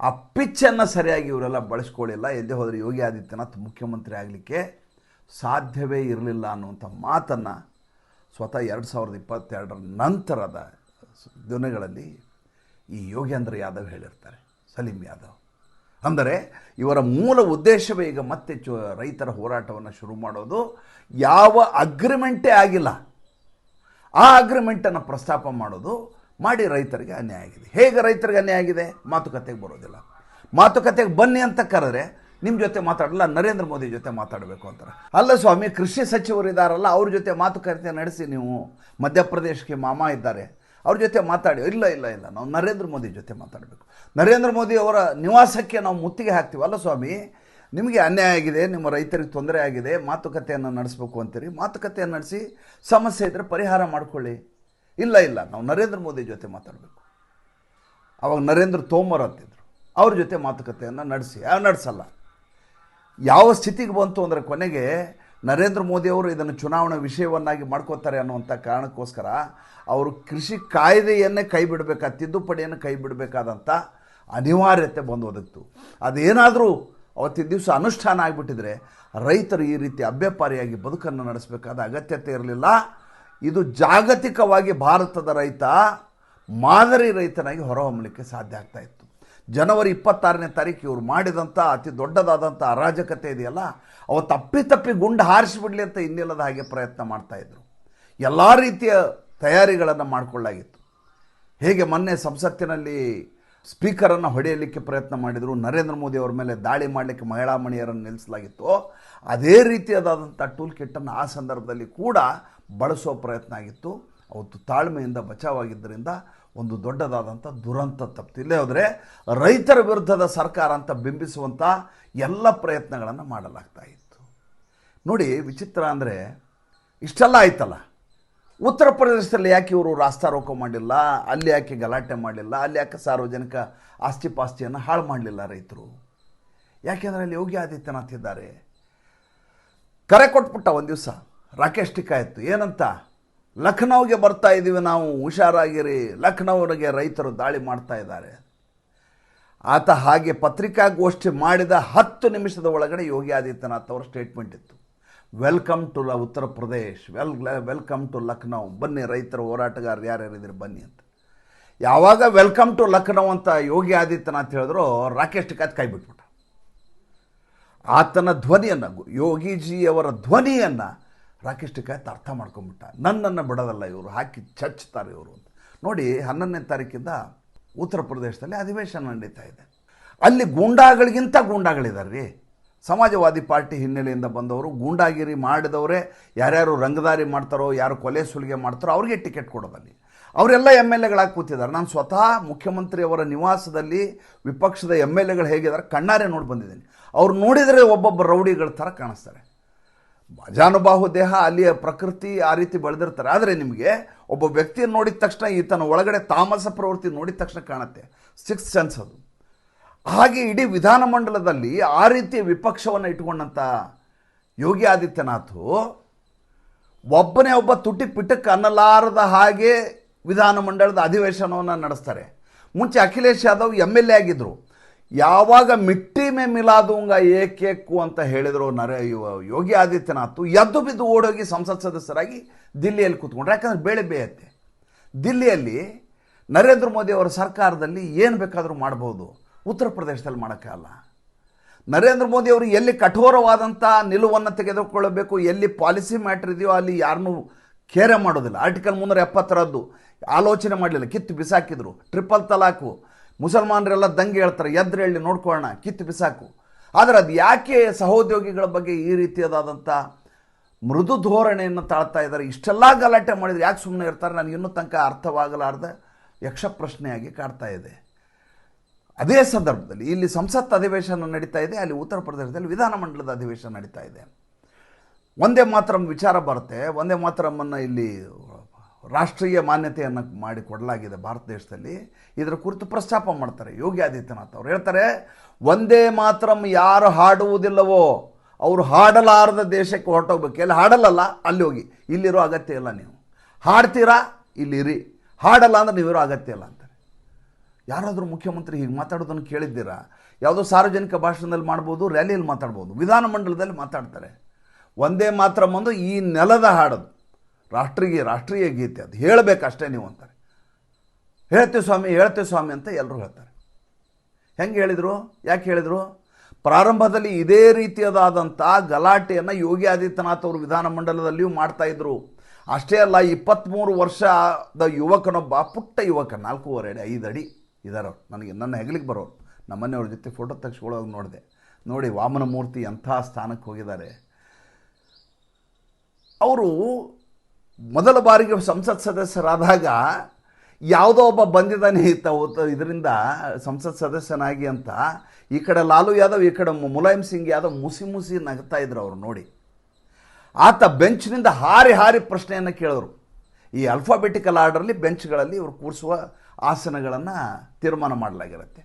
Speaker 1: ಆ ಪಿಚ್ಚನ್ನು ಸರಿಯಾಗಿ ಇವರೆಲ್ಲ ಬಳಸ್ಕೊಳ್ಳಿಲ್ಲ ಎಲ್ಲೇ ಹೋದರೆ ಯೋಗಿ ಆದಿತ್ಯನಾಥ್ ಮುಖ್ಯಮಂತ್ರಿ ಆಗಲಿಕ್ಕೆ. ಸಾಧ್ಯವೇ ಇರಲಿಲ್ಲ ಅನ್ನುವಂಥ ಮಾತನ್ನು ಸ್ವತಃ ಎರಡು ಸಾವಿರದ ಇಪ್ಪತ್ತೆರಡರ ನಂತರದ ದಿನಗಳಲ್ಲಿ ಈ ಯೋಗೇಂದ್ರ ಯಾದವ್ ಹೇಳಿರ್ತಾರೆ, ಸಲೀಂ ಯಾದವ್. ಅಂದರೆ ಇವರ ಮೂಲ ಉದ್ದೇಶವೇ ಈಗ ಮತ್ತೆ ಚು ರೈತರ ಹೋರಾಟವನ್ನು ಶುರು ಮಾಡೋದು. ಯಾವ ಅಗ್ರಿಮೆಂಟೇ ಆಗಿಲ್ಲ. ಆ ಅಗ್ರಿಮೆಂಟನ್ನು ಪ್ರಸ್ತಾಪ ಮಾಡೋದು ಮಾಡಿ ರೈತರಿಗೆ ಅನ್ಯಾಯ ಆಗಿದೆ. ಹೇಗೆ ರೈತರಿಗೆ ಅನ್ಯಾಯ ಆಗಿದೆ? ಮಾತುಕತೆಗೆ ಬರೋದಿಲ್ಲ. ಮಾತುಕತೆಗೆ ಬನ್ನಿ ಅಂತ ಕರೆದ್ರೆ ನಿಮ್ಮ ಜೊತೆ ಮಾತಾಡಲ್ಲ, ನರೇಂದ್ರ ಮೋದಿ ಜೊತೆ ಮಾತಾಡಬೇಕು ಅಂತಾರೆ. ಅಲ್ಲ ಸ್ವಾಮಿ, ಕೃಷಿ ಸಚಿವರು ಇದ್ದಾರಲ್ಲ ಅವ್ರ ಜೊತೆ ಮಾತುಕತೆ ನಡೆಸಿ ನೀವು. ಮಧ್ಯಪ್ರದೇಶಕ್ಕೆ ಮಾಮ ಇದ್ದಾರೆ, ಅವ್ರ ಜೊತೆ ಮಾತಾಡಿ. ಇಲ್ಲ ಇಲ್ಲ ಇಲ್ಲ, ನಾವು ನರೇಂದ್ರ ಮೋದಿ ಜೊತೆ ಮಾತಾಡಬೇಕು. ನರೇಂದ್ರ ಮೋದಿ ಅವರ ನಿವಾಸಕ್ಕೆ ನಾವು ಮುತ್ತಿಗೆ ಹಾಕ್ತೀವಿ. ಅಲ್ಲ ಸ್ವಾಮಿ, ನಿಮಗೆ ಅನ್ಯಾಯ ಆಗಿದೆ, ನಿಮ್ಮ ರೈತರಿಗೆ ತೊಂದರೆ ಆಗಿದೆ, ಮಾತುಕತೆಯನ್ನು ನಡೆಸಬೇಕು ಅಂತೀರಿ. ಮಾತುಕತೆಯನ್ನು ನಡೆಸಿ ಸಮಸ್ಯೆ ಇದ್ದರೆ ಪರಿಹಾರ ಮಾಡಿಕೊಳ್ಳಿ. ಇಲ್ಲ ಇಲ್ಲ, ನಾವು ನರೇಂದ್ರ ಮೋದಿ ಜೊತೆ ಮಾತಾಡಬೇಕು. ಅವಾಗ ನರೇಂದ್ರ ತೋಮರ್ ಅಂತಿದ್ರು. ಅವ್ರ ಜೊತೆ ಮಾತುಕತೆಯನ್ನು ನಡೆಸಿ. ನಡೆಸಲ್ಲ. ಯಾವ ಸ್ಥಿತಿಗೆ ಬಂತು ಅಂದರೆ ಕೊನೆಗೆ ನರೇಂದ್ರ ಮೋದಿಯವರು ಇದನ್ನು ಚುನಾವಣಾ ವಿಷಯವನ್ನಾಗಿ ಮಾಡ್ಕೋತಾರೆ ಅನ್ನುವಂಥ ಕಾರಣಕ್ಕೋಸ್ಕರ ಅವರು ಕೃಷಿ ಕಾಯ್ದೆಯನ್ನೇ ಕೈ ಬಿಡಬೇಕಾದ ತಿದ್ದುಪಡಿಯನ್ನು ಕೈ ಬಿಡಬೇಕಾದಂಥ ಅನಿವಾರ್ಯತೆ ಬಂದು ಒದಗಿತು. ಅದೇನಾದರೂ ಅವತ್ತಿನ ದಿವಸ ಅನುಷ್ಠಾನ ಆಗಿಬಿಟ್ಟಿದ್ರೆ ರೈತರು ಈ ರೀತಿ ಅಭ್ಯಪಾರಿಯಾಗಿ ಬದುಕನ್ನು ನಡೆಸಬೇಕಾದ ಅಗತ್ಯತೆ ಇರಲಿಲ್ಲ. ಇದು ಜಾಗತಿಕವಾಗಿ ಭಾರತದ ರೈತ ಮಾದರಿ ರೈತನಾಗಿ ಹೊರಹೊಮ್ಮಲಿಕ್ಕೆ ಸಾಧ್ಯ ಆಗ್ತಾ ಇತ್ತು. ಜನವರಿ ಇಪ್ಪತ್ತಾರನೇ ತಾರೀಕು ಇವರು ಮಾಡಿದಂಥ ಅತಿ ದೊಡ್ಡದಾದಂಥ ಅರಾಜಕತೆ ಇದೆಯಲ್ಲ, ಅವು ತಪ್ಪಿ ತಪ್ಪಿ ಗುಂಡು ಹಾರಿಸಿಬಿಡ್ಲಿ ಅಂತ ಇನ್ನಿಲ್ಲದ ಹಾಗೆ ಪ್ರಯತ್ನ ಮಾಡ್ತಾಯಿದ್ರು ಎಲ್ಲ ರೀತಿಯ ತಯಾರಿಗಳನ್ನು ಮಾಡಿಕೊಳ್ಳಾಗಿತ್ತು. ಹೇಗೆ ಮೊನ್ನೆ ಸಂಸತ್ತಿನಲ್ಲಿ ಸ್ಪೀಕರನ್ನು ಹೊಡೆಯಲಿಕ್ಕೆ ಪ್ರಯತ್ನ ಮಾಡಿದರು, ನರೇಂದ್ರ ಮೋದಿ ಅವರ ಮೇಲೆ ದಾಳಿ ಮಾಡಲಿಕ್ಕೆ ಮಹಿಳಾ ಮಣಿಯರನ್ನು ನಿಲ್ಲಿಸಲಾಗಿತ್ತು, ಅದೇ ರೀತಿಯಾದಂಥ ಟೂಲ್ ಕಿಟ್ಟನ್ನು ಆ ಸಂದರ್ಭದಲ್ಲಿ ಕೂಡ ಬಳಸೋ ಪ್ರಯತ್ನ ಆಗಿತ್ತು. ಅವತ್ತು ತಾಳ್ಮೆಯಿಂದ ಬಚಾವಾಗಿದ್ದರಿಂದ ಒಂದು ದೊಡ್ಡದಾದಂಥ ದುರಂತ ತಪ್ಪಿತು. ಇಲ್ಲೇ ಹೋದರೆ ರೈತರ ವಿರುದ್ಧದ ಸರ್ಕಾರ ಅಂತ ಬಿಂಬಿಸುವಂಥ ಎಲ್ಲ ಪ್ರಯತ್ನಗಳನ್ನು ಮಾಡಲಾಗ್ತಾ ಇತ್ತು. ನೋಡಿ ವಿಚಿತ್ರ ಅಂದರೆ ಇಷ್ಟೆಲ್ಲ ಆಯ್ತಲ್ಲ. ಉತ್ತರ ಪ್ರದೇಶದಲ್ಲಿ ಯಾಕೆ ಇವರು ರಾಸ್ತಾರೋಕ ಮಾಡಿಲ್ಲ? ಅಲ್ಲಿ ಯಾಕೆ ಗಲಾಟೆ ಮಾಡಲಿಲ್ಲ ಅಲ್ಲಿ ಯಾಕೆ ಸಾರ್ವಜನಿಕ ಆಸ್ತಿ ಪಾಸ್ತಿಯನ್ನು ಹಾಳು ಮಾಡಲಿಲ್ಲ ರೈತರು? ಯಾಕೆಂದರೆ ಅಲ್ಲಿ ಯೋಗಿ ಆದಿತ್ಯನಾಥ್ ಇದ್ದಾರೆ. ಕರೆ ಕೊಟ್ಬಿಟ್ಟ ಒಂದು ದಿವಸ. ರಾಕೇಶ್ ಟಿಕಾಯತ್ತು ಏನಂತ? ಲಖನೌಗೆ ಬರ್ತಾ ಇದ್ದೀವಿ ನಾವು, ಹುಷಾರಾಗಿರಿ. ಲಖನೌರಿಗೆ ರೈತರು ದಾಳಿ ಮಾಡ್ತಾ ಇದ್ದಾರೆ. ಆತ ಹಾಗೆ ಪತ್ರಿಕಾಗೋಷ್ಠಿ ಮಾಡಿದ ಹತ್ತು ನಿಮಿಷದ ಒಳಗಡೆ ಯೋಗಿ ಆದಿತ್ಯನಾಥ್ ಅವರ ಸ್ಟೇಟ್ಮೆಂಟ್ ಇತ್ತು. ವೆಲ್ಕಮ್ ಟು ಲ Uttar Pradesh well welcome to Lucknow ಬನ್ನಿ, ರೈತರ ಹೋರಾಟಗಾರರು ಯಾರ್ಯಾರಿದ್ರು ಬನ್ನಿ ಅಂತ. ಯಾವಾಗ ವೆಲ್ಕಮ್ ಟು ಲಖನೌ ಅಂತ ಯೋಗಿ ಆದಿತ್ಯನಾಥ್ ಹೇಳಿದ್ರು, ರಾಕೇಶ್ ಟಿಕಾತ್ ಕೈ ಬಿಟ್ಬಿಟ್ಟ ಆತನ ಧ್ವನಿಯನ್ನು, ಯೋಗಿಜಿಯವರ ಧ್ವನಿಯನ್ನು ರಾಕೇಶ್ ಟಿಕಾಯತ್ ಅರ್ಥ ಮಾಡ್ಕೊಂಬಿಟ್ಟ ನನ್ನನ್ನು ಬಿಡೋದಲ್ಲ ಇವರು, ಹಾಕಿ ಚಚ್ತಾರೆ ಇವರು ಅಂತ. ನೋಡಿ, ಹನ್ನೊಂದನೇ ತಾರೀಕಿಂದ ಉತ್ತರ ಪ್ರದೇಶದಲ್ಲಿ ಅಧಿವೇಶನ ನಡೀತಾ ಇದೆ. ಅಲ್ಲಿ ಗೂಂಡಾಗಳಿಗಿಂತ ಗೂಂಡಾಗಳಿದ್ದಾರೆ ರೀ ಸಮಾಜವಾದಿ ಪಾರ್ಟಿ ಹಿನ್ನೆಲೆಯಿಂದ ಬಂದವರು, ಗೂಂಡಾಗಿರಿ ಮಾಡಿದವರೇ, ಯಾರ್ಯಾರು ರಂಗದಾರಿ ಮಾಡ್ತಾರೋ, ಯಾರು ಕೊಲೆ ಸುಲಿಗೆ ಮಾಡ್ತಾರೋ, ಅವ್ರಿಗೆ ಟಿಕೆಟ್ ಕೊಡೋದಲ್ಲಿ. ಅವರೆಲ್ಲ ಎಂ ಎಲ್ ಎಗಳಾಗಿ ಕೂತಿದ್ದಾರೆ. ನಾನು ಸ್ವತಃ ಮುಖ್ಯಮಂತ್ರಿಯವರ ನಿವಾಸದಲ್ಲಿ ವಿಪಕ್ಷದ ಎಂ ಎಲ್ ಎಗಳು ಹೇಗಿದ್ದಾರೆ, ಕಣ್ಣಾರೆ ನೋಡಿ ಬಂದಿದ್ದೀನಿ. ಅವ್ರು ನೋಡಿದರೆ ಒಬ್ಬೊಬ್ಬ ರೌಡಿಗಳ ಥರ ಕಾಣಿಸ್ತಾರೆ. ಅಜಾನುಬಾಹು ದೇಹ ಅಲ್ಲಿಯ ಪ್ರಕೃತಿ ಆ ರೀತಿ ಬೆಳೆದಿರ್ತಾರೆ. ಆದರೆ ನಿಮಗೆ ಒಬ್ಬ ವ್ಯಕ್ತಿಯನ್ನು ನೋಡಿದ ತಕ್ಷಣ ಈತನ ಒಳಗಡೆ ತಾಮಸ ಪ್ರವೃತ್ತಿ ನೋಡಿದ ತಕ್ಷಣ ಕಾಣುತ್ತೆ. ಸಿಕ್ಸ್ ಸೆನ್ಸ್ ಅದು. ಹಾಗೆ ಇಡೀ ವಿಧಾನಮಂಡಲದಲ್ಲಿ ಆ ರೀತಿಯ ವಿಪಕ್ಷವನ್ನು ಇಟ್ಕೊಂಡಂಥ ಯೋಗಿ ಆದಿತ್ಯನಾಥ್ ಒಬ್ಬನೇ ಒಬ್ಬ ತುಟಿ ಪಿಟಕ್ಕೆ ಅನ್ನಲಾರದ ಹಾಗೆ ವಿಧಾನಮಂಡಲದ ಅಧಿವೇಶನವನ್ನು ನಡೆಸ್ತಾರೆ. ಮುಂಚೆ Akhilesh Yadav M L A ಆಗಿದ್ದರು ಯಾವಾಗ ಮಿಟ್ಟಿ ಮೇ ಮಿಲಾದುಂಗ ಏಕೇಕು ಅಂತ ಹೇಳಿದರು ನರ ಯೋಗಿ ಆದಿತ್ಯನಾಥ್ ಎದ್ದು ಬಿದ್ದು ಓಡೋಗಿ ಸಂಸತ್ ಸದಸ್ಯರಾಗಿ ದಿಲ್ಲಿಯಲ್ಲಿ ಕೂತ್ಕೊಂಡ್ರು. ಯಾಕಂದ್ರೆ ಬೇಳೆ ಬೇಯತ್ತೆ. ದಿಲ್ಲಿಯಲ್ಲಿ ನರೇಂದ್ರ ಮೋದಿ ಅವರ ಸರ್ಕಾರದಲ್ಲಿ ಏನು ಬೇಕಾದರೂ ಮಾಡ್ಬೋದು. ಉತ್ತರ ಪ್ರದೇಶದಲ್ಲಿ ಮಾಡೋಕ್ಕಾಗಲ್ಲ ನರೇಂದ್ರ ಮೋದಿ ಅವರು ಎಲ್ಲಿ ಕಠೋರವಾದಂಥ ನಿಲುವನ್ನು ತೆಗೆದುಕೊಳ್ಳಬೇಕು, ಎಲ್ಲಿ ಪಾಲಿಸಿ ಮ್ಯಾಟ್ರ್ ಇದೆಯೋ ಅಲ್ಲಿ ಯಾರನ್ನೂ ಕೇರೆ ಮಾಡೋದಿಲ್ಲ. ಆರ್ಟಿಕಲ್ ಮುನ್ನೂರ ಎಪ್ಪತ್ತರದ್ದು ಆಲೋಚನೆ ಮಾಡಲಿಲ್ಲ. ಕಿತ್ತು ಬಿಸಾಕಿದ್ರು. ಟ್ರಿಪಲ್ ತಲಾಕು. ಮುಸಲ್ಮಾನರೆಲ್ಲ ದಂಗೆ ಹೇಳ್ತಾರೆ, ಎದ್ರೆ ಹೇಳಿ ನೋಡ್ಕೊಳ್ಳೋಣ, ಕಿತ್ತು ಬಿಸಾಕು. ಆದರೆ ಅದು ಯಾಕೆ ಸಹೋದ್ಯೋಗಿಗಳ ಬಗ್ಗೆ ಈ ರೀತಿಯಾದಂಥ ಮೃದು ಧೋರಣೆಯನ್ನು ತಾಳ್ತಾ ಇದ್ದಾರೆ? ಇಷ್ಟೆಲ್ಲ ಗಲಾಟೆ ಮಾಡಿದ್ರೆ ಯಾಕೆ ಸುಮ್ಮನೆ ಇರ್ತಾರೆ? ನನಗೆ ಇನ್ನೂ ತನಕ ಅರ್ಥವಾಗಲಾರ್ದ ಯಕ್ಷಪ್ರಶ್ನೆಯಾಗಿ ಕಾಡ್ತಾ ಇದೆ. ಅದೇ ಸಂದರ್ಭದಲ್ಲಿ ಇಲ್ಲಿ ಸಂಸತ್ ಅಧಿವೇಶನ ನಡೀತಾ ಇದೆ, ಅಲ್ಲಿ ಉತ್ತರ ಪ್ರದೇಶದಲ್ಲಿ ವಿಧಾನಮಂಡಲದ ಅಧಿವೇಶನ ನಡೀತಾ ಇದೆ. ಒಂದೇ ಮಾತ್ರ ವಿಚಾರ ಬರುತ್ತೆ, ಒಂದೇ ಮಾತ್ರಮ್ಮನ್ನು ಇಲ್ಲಿ ರಾಷ್ಟ್ರೀಯ ಮಾನ್ಯತೆಯನ್ನು ಮಾಡಿ ಕೊಡಲಾಗಿದೆ ಭಾರತ ದೇಶದಲ್ಲಿ. ಇದರ ಕುರಿತು ಪ್ರಸ್ತಾಪ ಮಾಡ್ತಾರೆ ಯೋಗಿ ಆದಿತ್ಯನಾಥ್ ಅವರು. ಹೇಳ್ತಾರೆ, ಒಂದೇ ಮಾತ್ರಂ ಯಾರು ಹಾಡುವುದಿಲ್ಲವೋ, ಅವರು ಹಾಡಲಾರದ ದೇಶಕ್ಕೆ ಹೊರಟೋಗ್ಬೇಕು. ಎಲ್ಲಿ ಹಾಡಲ್ಲಲ್ಲ, ಅಲ್ಲಿ ಹೋಗಿ. ಇಲ್ಲಿರೋ ಅಗತ್ಯ ಇಲ್ಲ ನೀವು. ಹಾಡ್ತೀರಾ? ಇಲ್ಲಿರಿ. ಹಾಡಲ್ಲ ಅಂದ್ರೆ ನೀವಿರೋ ಅಗತ್ಯ ಇಲ್ಲ ಅಂತಾರೆ. ಯಾರಾದರೂ ಮುಖ್ಯಮಂತ್ರಿ ಹೀಗೆ ಮಾತಾಡೋದನ್ನು ಕೇಳಿದ್ದೀರಾ? ಯಾವುದೋ ಸಾರ್ವಜನಿಕ ಭಾಷಣದಲ್ಲಿ ಮಾಡ್ಬೋದು, ರ್ಯಾಲಿಯಲ್ಲಿ ಮಾತಾಡ್ಬೋದು ವಿಧಾನಮಂಡಲದಲ್ಲಿ ಮಾತಾಡ್ತಾರೆ. ಒಂದೇ ಮಾತ್ರ ಬಂದು ಈ ನೆಲದ ಹಾಡೋದು. ರಾಷ್ಟ್ರೀಯ ರಾಷ್ಟ್ರೀಯ ಗೀತೆ ಅದು. ಹೇಳಬೇಕಷ್ಟೇ ನೀವು ಅಂತಾರೆ. ಹೇಳ್ತೀವಿ ಸ್ವಾಮಿ ಹೇಳ್ತೀವಿ ಸ್ವಾಮಿ ಅಂತ ಎಲ್ಲರೂ ಹೇಳ್ತಾರೆ. ಹೆಂಗೆ ಹೇಳಿದರು? ಯಾಕೆ ಹೇಳಿದರು? ಪ್ರಾರಂಭದಲ್ಲಿ ಇದೇ ರೀತಿಯದಾದಂಥ ಗಲಾಟೆಯನ್ನು ಯೋಗಿ ಆದಿತ್ಯನಾಥ್ ಅವರು ವಿಧಾನಮಂಡಲದಲ್ಲಿಯೂ ಮಾಡ್ತಾ ಇದ್ರು. ಅಷ್ಟೇ ಅಲ್ಲ ಇಪ್ಪತ್ತ್ಮೂರು ವರ್ಷದ ಯುವಕನೊಬ್ಬ, ಪುಟ್ಟ ಯುವಕ, ನಾಲ್ಕೂವರೆ ಅಡಿ, ಐದು ಅಡಿ ಇದಾರೆ ಅವ್ರು. ನನಗೆ ನನ್ನ ಹೆಗಲಿಗೆ ಬರೋರು. ನಮ್ಮ ಮನೆಯವ್ರ ಜೊತೆ ಫೋಟೋ ತೆಗೆಸ್ಕೊಳ್ಳೋದು ನೋಡಿದೆ. ನೋಡಿ, ವಾಮನ ಮೂರ್ತಿ ಅಂಥ ಸ್ಥಾನಕ್ಕೆ ಹೋಗಿದ್ದಾರೆ. ಅವರು ಮೊದಲ ಬಾರಿಗೆ ಸಂಸತ್ ಸದಸ್ಯರಾದಾಗ ಯಾವುದೋ ಒಬ್ಬ ಬಂದಿದ್ದಾನೆ ಇತ್ತ ಇದರಿಂದ ಸಂಸತ್ ಸದಸ್ಯನಾಗಿ ಅಂತ ಈ ಕಡೆ ಲಾಲು ಯಾದವ್, ಈ ಕಡೆ ಮುಲಾಯಂ ಸಿಂಗ್ ಯಾದವ್ ಮುಸಿ ಮುಸಿ ನಗ್ತಾ ಇದ್ರು ಅವರು ನೋಡಿ. ಆತ ಬೆಂಚ್ನಿಂದ ಹಾರಿ ಹಾರಿ ಪ್ರಶ್ನೆಯನ್ನು ಕೇಳಿದ್ರು. ಈ ಅಲ್ಫಾಬೆಟಿಕಲ್ ಆರ್ಡರ್ಲಿ ಬೆಂಚ್ಗಳಲ್ಲಿ ಇವರು ಕೂರಿಸುವ ಆಸನಗಳನ್ನು ತೀರ್ಮಾನ ಮಾಡಲಾಗಿರುತ್ತೆ.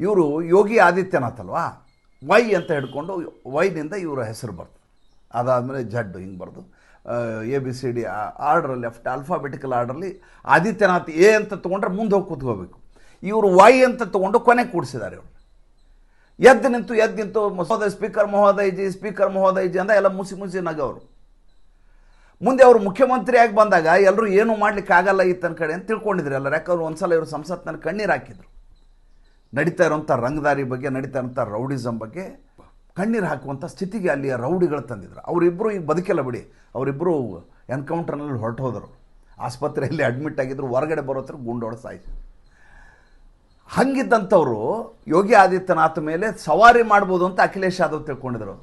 Speaker 1: ಇವರು ಯೋಗಿ ಆದಿತ್ಯನಾಥ್ ಅಲ್ವಾ? ವೈ ಅಂತ ಹಿಡ್ಕೊಂಡು ವೈನಿಂದ ಇವರ ಹೆಸರು ಬರ್ತದೆ. ಅದಾದಮೇಲೆ ಜಡ್ಡು ಹಿಂಗೆ ಬರ್ದು ಎ ಬಿ ಸಿ ಡಿ ಆರ್ಡ್ರಲ್ಲಿ ಲೆಫ್ಟ್ ಆಲ್ಫಾಬೆಟಿಕಲ್ ಆರ್ಡ್ರಲ್ಲಿ ಆದಿತ್ಯನಾಥ್ ಎ ಅಂತ ತೊಗೊಂಡ್ರೆ ಮುಂದೆ ಹೋಗಿ ಕೂತ್ಕೋಬೇಕು ಇವರು ವೈ ಅಂತ ತೊಗೊಂಡು ಕೊನೆ ಕೂಡಿಸಿದ್ದಾರೆ ಇವರು. ಎದ್ದು ನಿಂತು ಎದ್ದು ನಿಂತು ಮಹೋದಯ ಸ್ಪೀಕರ್ ಮಹೋದಯ ಜಿ ಸ್ಪೀಕರ್ ಮಹೋದಯ ಜಿ ಅಂತ ಎಲ್ಲ ಮುಸಿ ಮುಸಿ ನಗವರು ಮುಂದೆ ಅವರು ಮುಖ್ಯಮಂತ್ರಿಯಾಗಿ ಬಂದಾಗ ಎಲ್ಲರೂ ಏನು ಮಾಡ್ಲಿಕ್ಕೆ ಆಗಲ್ಲ ಈತನ ಕಡೆ ಅಂತ ತಿಳ್ಕೊಂಡಿದ್ರು ಎಲ್ಲರೂ. ಯಾಕಂದ್ರೆ ಒಂದ್ಸಲ ಇವರು ಸಂಸತ್ನಲ್ಲಿ ಕಣ್ಣೀರು ಹಾಕಿದ್ರು. ನಡೀತಾ ಇರೋಂಥ ರಂಗದಾರಿ ಬಗ್ಗೆ, ನಡೀತಾ ಇರೋಂಥ ರೌಡಿಸಮ್ ಬಗ್ಗೆ ಕಣ್ಣೀರು ಹಾಕುವಂಥ ಸ್ಥಿತಿಗೆ ಅಲ್ಲಿಯ ರೌಡಿಗಳು ತಂದಿದ್ರು. ಅವರಿಬ್ಬರು ಈಗ ಬದುಕಿಲ್ಲ ಬಿಡಿ. ಅವರಿಬ್ಬರು ಎನ್ಕೌಂಟರ್ನಲ್ಲಿ ಹೊರಟು ಹೋದರು. ಆಸ್ಪತ್ರೆಯಲ್ಲಿ ಅಡ್ಮಿಟ್ ಆಗಿದ್ರು. ಹೊರಗಡೆ ಬರೋತ್ರ ಗುಂಡೋಡ ಸಾಯಿಸಿ. ಹಂಗಿದ್ದಂಥವ್ರು ಯೋಗಿ ಆದಿತ್ಯನಾಥ್ ಮೇಲೆ ಸವಾರಿ ಮಾಡ್ಬೋದು ಅಂತ ಅಖಿಲೇಶ್ ಯಾದವ್ ತಿಳ್ಕೊಂಡಿದ್ರು.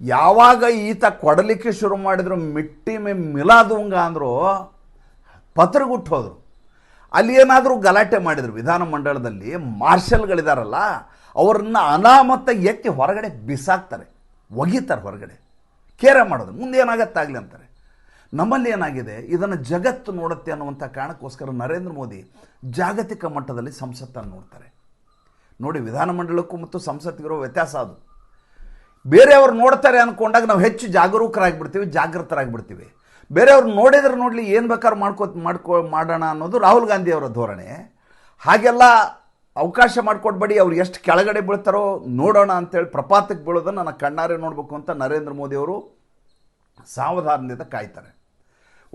Speaker 1: ಯಾವಾಗ ಈತ ಕೊಡಲಿಕ್ಕೆ ಶುರು ಮಾಡಿದ್ರು, ಮಿಟ್ಟಿ ಮೇ ಮಿಲಾದುಂಗ ಅಂದರು, ಪತ್ರಗುಟ್ಟು ಹೋದರು. ಅಲ್ಲಿ ಏನಾದರೂ ಗಲಾಟೆ ಮಾಡಿದರು ವಿಧಾನಮಂಡಲದಲ್ಲಿ ಮಾರ್ಷಲ್ಗಳಿದಾರಲ್ಲ ಅವರನ್ನ ಅನಾಮತ ಎತ್ತಿ ಹೊರಗಡೆ ಬಿಸಾಕ್ತಾರೆ, ಒಗೀತಾರೆ ಹೊರಗಡೆ. ಕೇರೆ ಮಾಡೋದು. ಮುಂದೆ ಏನಾಗತ್ತಾಗಲಿ ಅಂತಾರೆ. ನಮ್ಮಲ್ಲಿ ಏನಾಗಿದೆ? ಇದನ್ನು ಜಗತ್ತು ನೋಡುತ್ತೆ ಅನ್ನುವಂಥ ಕಾರಣಕ್ಕೋಸ್ಕರ ನರೇಂದ್ರ ಮೋದಿ ಜಾಗತಿಕ ಮಟ್ಟದಲ್ಲಿ ಸಂಸತ್ತನ್ನು ನೋಡ್ತಾರೆ. ನೋಡಿ, ವಿಧಾನಮಂಡಲಕ್ಕೂ ಮತ್ತು ಸಂಸತ್ತಿಗಿರೋ ವ್ಯತ್ಯಾಸ ಅದು. ಬೇರೆಯವರು ನೋಡ್ತಾರೆ ಅಂದ್ಕೊಂಡಾಗ ನಾವು ಹೆಚ್ಚು ಜಾಗರೂಕರಾಗಿಬಿಡ್ತೀವಿ ಜಾಗೃತರಾಗಿಬಿಡ್ತೀವಿ ಬೇರೆಯವ್ರು ನೋಡಿದ್ರೆ ನೋಡಲಿ ಏನು ಬೇಕಾದ್ರೂ ಮಾಡ್ಕೋ ಮಾಡ್ಕೊ ಮಾಡೋಣ ಅನ್ನೋದು ರಾಹುಲ್ ಗಾಂಧಿಯವರ ಧೋರಣೆ. ಹಾಗೆಲ್ಲ ಅವಕಾಶ ಮಾಡಿಕೊಡ್ಬೇಡಿ, ಅವ್ರು ಎಷ್ಟು ಕೆಳಗಡೆ ಬೀಳ್ತಾರೋ ನೋಡೋಣ ಅಂತೇಳಿ ಪ್ರಪಾತಕ್ಕೆ ಬೀಳೋದನ್ನು ನನ್ನ ಕಣ್ಣಾರೆ ನೋಡಬೇಕು ಅಂತ ನರೇಂದ್ರ ಮೋದಿಯವರು ಸಾವಧಾನದಿಂದ ಕಾಯ್ತಾರೆ.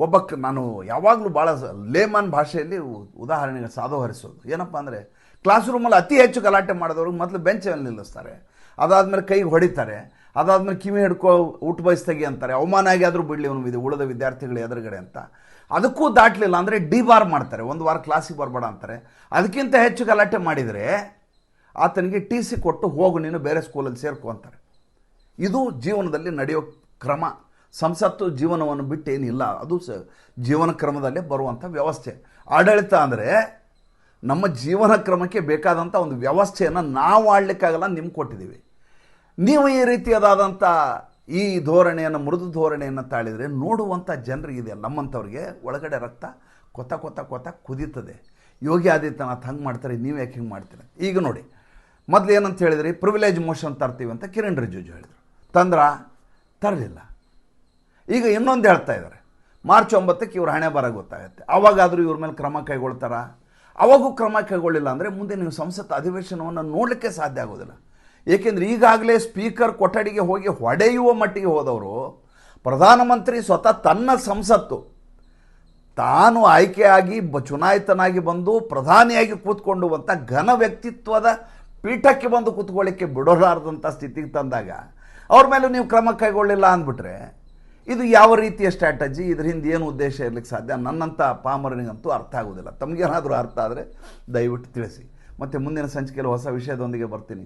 Speaker 1: ಒಬ್ಬ ನಾನು ಯಾವಾಗಲೂ ಭಾಳ ಲೇಮನ್ ಭಾಷೆಯಲ್ಲಿ ಉದಾಹರಣೆಗೆ ಸಾಧು ಹರಿಸೋದು ಏನಪ್ಪ ಅಂದರೆ ಕ್ಲಾಸ್ ರೂಮಲ್ಲಿ ಅತಿ ಹೆಚ್ಚು ಗಲಾಟೆ ಮಾಡಿದವರು ಮೊದಲು ಬೆಂಚಲ್ಲಿ ನಿಲ್ಲಿಸ್ತಾರೆ. ಅದಾದಮೇಲೆ ಕೈಗೆ ಹೊಡಿತಾರೆ. ಅದಾದಮೇಲೆ ಕಿವಿ ಹಿಡ್ಕೊ, ಊಟ ಬಯಸ್ತಾಗಿ ಅಂತಾರೆ. ಅವಮಾನ ಆಗಿ ಆದರೂ ಬಿಡಲಿ ಅವನು ಇದು ಉಳಿದ ವಿದ್ಯಾರ್ಥಿಗಳ ಎದುರುಗಡೆ ಅಂತ. ಅದಕ್ಕೂ ದಾಟಲಿಲ್ಲ ಅಂದರೆ ಡಿ ಬಾರ್ ಮಾಡ್ತಾರೆ. ಒಂದು ವಾರ ಕ್ಲಾಸಿಗೆ ಬರಬೇಡ ಅಂತಾರೆ. ಅದಕ್ಕಿಂತ ಹೆಚ್ಚು ಗಲಾಟೆ ಮಾಡಿದರೆ ಆತನಿಗೆ ಟಿ ಸಿ ಕೊಟ್ಟು ಹೋಗು, ನೀನು ಬೇರೆ ಸ್ಕೂಲಲ್ಲಿ ಸೇರ್ಕೊ ಅಂತಾರೆ. ಇದು ಜೀವನದಲ್ಲಿ ನಡೆಯೋ ಕ್ರಮ. ಸಂಸತ್ತು ಜೀವನವನ್ನು ಬಿಟ್ಟು ಏನಿಲ್ಲ. ಅದು ಸ ಜೀವನ ಕ್ರಮದಲ್ಲೇ ಬರುವಂಥ ವ್ಯವಸ್ಥೆ. ಆಡಳಿತ ಅಂದರೆ ನಮ್ಮ ಜೀವನ ಕ್ರಮಕ್ಕೆ ಬೇಕಾದಂಥ ಒಂದು ವ್ಯವಸ್ಥೆಯನ್ನು ನಾವು ಆಡಲಿಕ್ಕಾಗಲ್ಲ ನಿಮ್ಗೆ ಕೊಟ್ಟಿದ್ದೀವಿ. ನೀವು ಈ ರೀತಿಯಾದಂಥ ಈ ಧೋರಣೆಯನ್ನು, ಮೃದು ಧೋರಣೆಯನ್ನು ತಾಳಿದರೆ ನೋಡುವಂಥ ಜನರಿಗಿದೆ ನಮ್ಮಂಥವ್ರಿಗೆ ಒಳಗಡೆ ರಕ್ತ ಕೊತ ಕೊತ ಕೊತ ಕುದೀತದೆ. ಯೋಗಿ ಆದಿತ್ಯನಾಥ್ ಹಂಗೆ ಮಾಡ್ತಾರೆ, ನೀವು ಯಾಕೆ ಹಿಂಗೆ ಮಾಡ್ತೀರ? ಈಗ ನೋಡಿ, ಮೊದಲು ಏನಂತ ಹೇಳಿದ್ರಿ? ಪ್ರಿವಿಲೇಜ್ ಮೋಷನ್ ತರ್ತೀವಿ ಅಂತ ಕಿರಣ್ ರಿಜಿಜು ಹೇಳಿದರು. ತಂದ್ರ ತರಲಿಲ್ಲ. ಈಗ ಇನ್ನೊಂದು ಹೇಳ್ತಾ ಇದ್ದಾರೆ ಮಾರ್ಚ್ ಒಂಬತ್ತಕ್ಕೆ ಇವ್ರು ಹಣೆ ಬರ ಗೊತ್ತಾಗುತ್ತೆ. ಅವಾಗಾದರೂ ಇವ್ರ ಮೇಲೆ ಕ್ರಮ ಕೈಗೊಳ್ತಾರ? ಅವಾಗೂ ಕ್ರಮ ಕೈಗೊಳ್ಳಿಲ್ಲ ಅಂದರೆ ಮುಂದೆ ನೀವು ಸಂಸತ್ ಅಧಿವೇಶನವನ್ನು ನೋಡಲಿಕ್ಕೆ ಸಾಧ್ಯ ಆಗೋದಿಲ್ಲ. ಏಕೆಂದರೆ ಈಗಾಗಲೇ ಸ್ಪೀಕರ್ ಕೊಠಡಿಗೆ ಹೋಗಿ ಹೊಡೆಯುವ ಮಟ್ಟಿಗೆ ಹೋದವರು ಪ್ರಧಾನಮಂತ್ರಿ ಸ್ವತಃ ತನ್ನ ಸಂಸತ್ತು. ತಾನು ಆಯ್ಕೆಯಾಗಿ ಬ ಚುನಾಯಿತನಾಗಿ ಬಂದು ಪ್ರಧಾನಿಯಾಗಿ ಕೂತ್ಕೊಂಡುವಂಥ ಘನ ವ್ಯಕ್ತಿತ್ವದ ಪೀಠಕ್ಕೆ ಬಂದು ಕೂತ್ಕೊಳ್ಳಿಕ್ಕೆ ಬಿಡೋಲಾರದಂಥ ಸ್ಥಿತಿಗೆ ತಂದಾಗ ಅವ್ರ ಮೇಲೆ ನೀವು ಕ್ರಮ ಕೈಗೊಳ್ಳಿಲ್ಲ ಅಂದ್ಬಿಟ್ರೆ ಇದು ಯಾವ ರೀತಿಯ ಸ್ಟ್ರಾಟಜಿ ಇದ್ರ ಹಿಂದೆ ಏನು ಉದ್ದೇಶ ಇರಲಿಕ್ಕೆ ಸಾಧ್ಯ? ನನ್ನಂಥ ಪಾಮರನಿಗಂತೂ ಅರ್ಥ ಆಗೋದಿಲ್ಲ. ತಮಗೇನಾದರೂ ಅರ್ಥ ಆದರೆ ದಯವಿಟ್ಟು ತಿಳಿಸಿ. ಮತ್ತು ಮುಂದಿನ ಸಂಚಿಕೆಯಲ್ಲಿ ಹೊಸ ವಿಷಯದೊಂದಿಗೆ ಬರ್ತೀನಿ.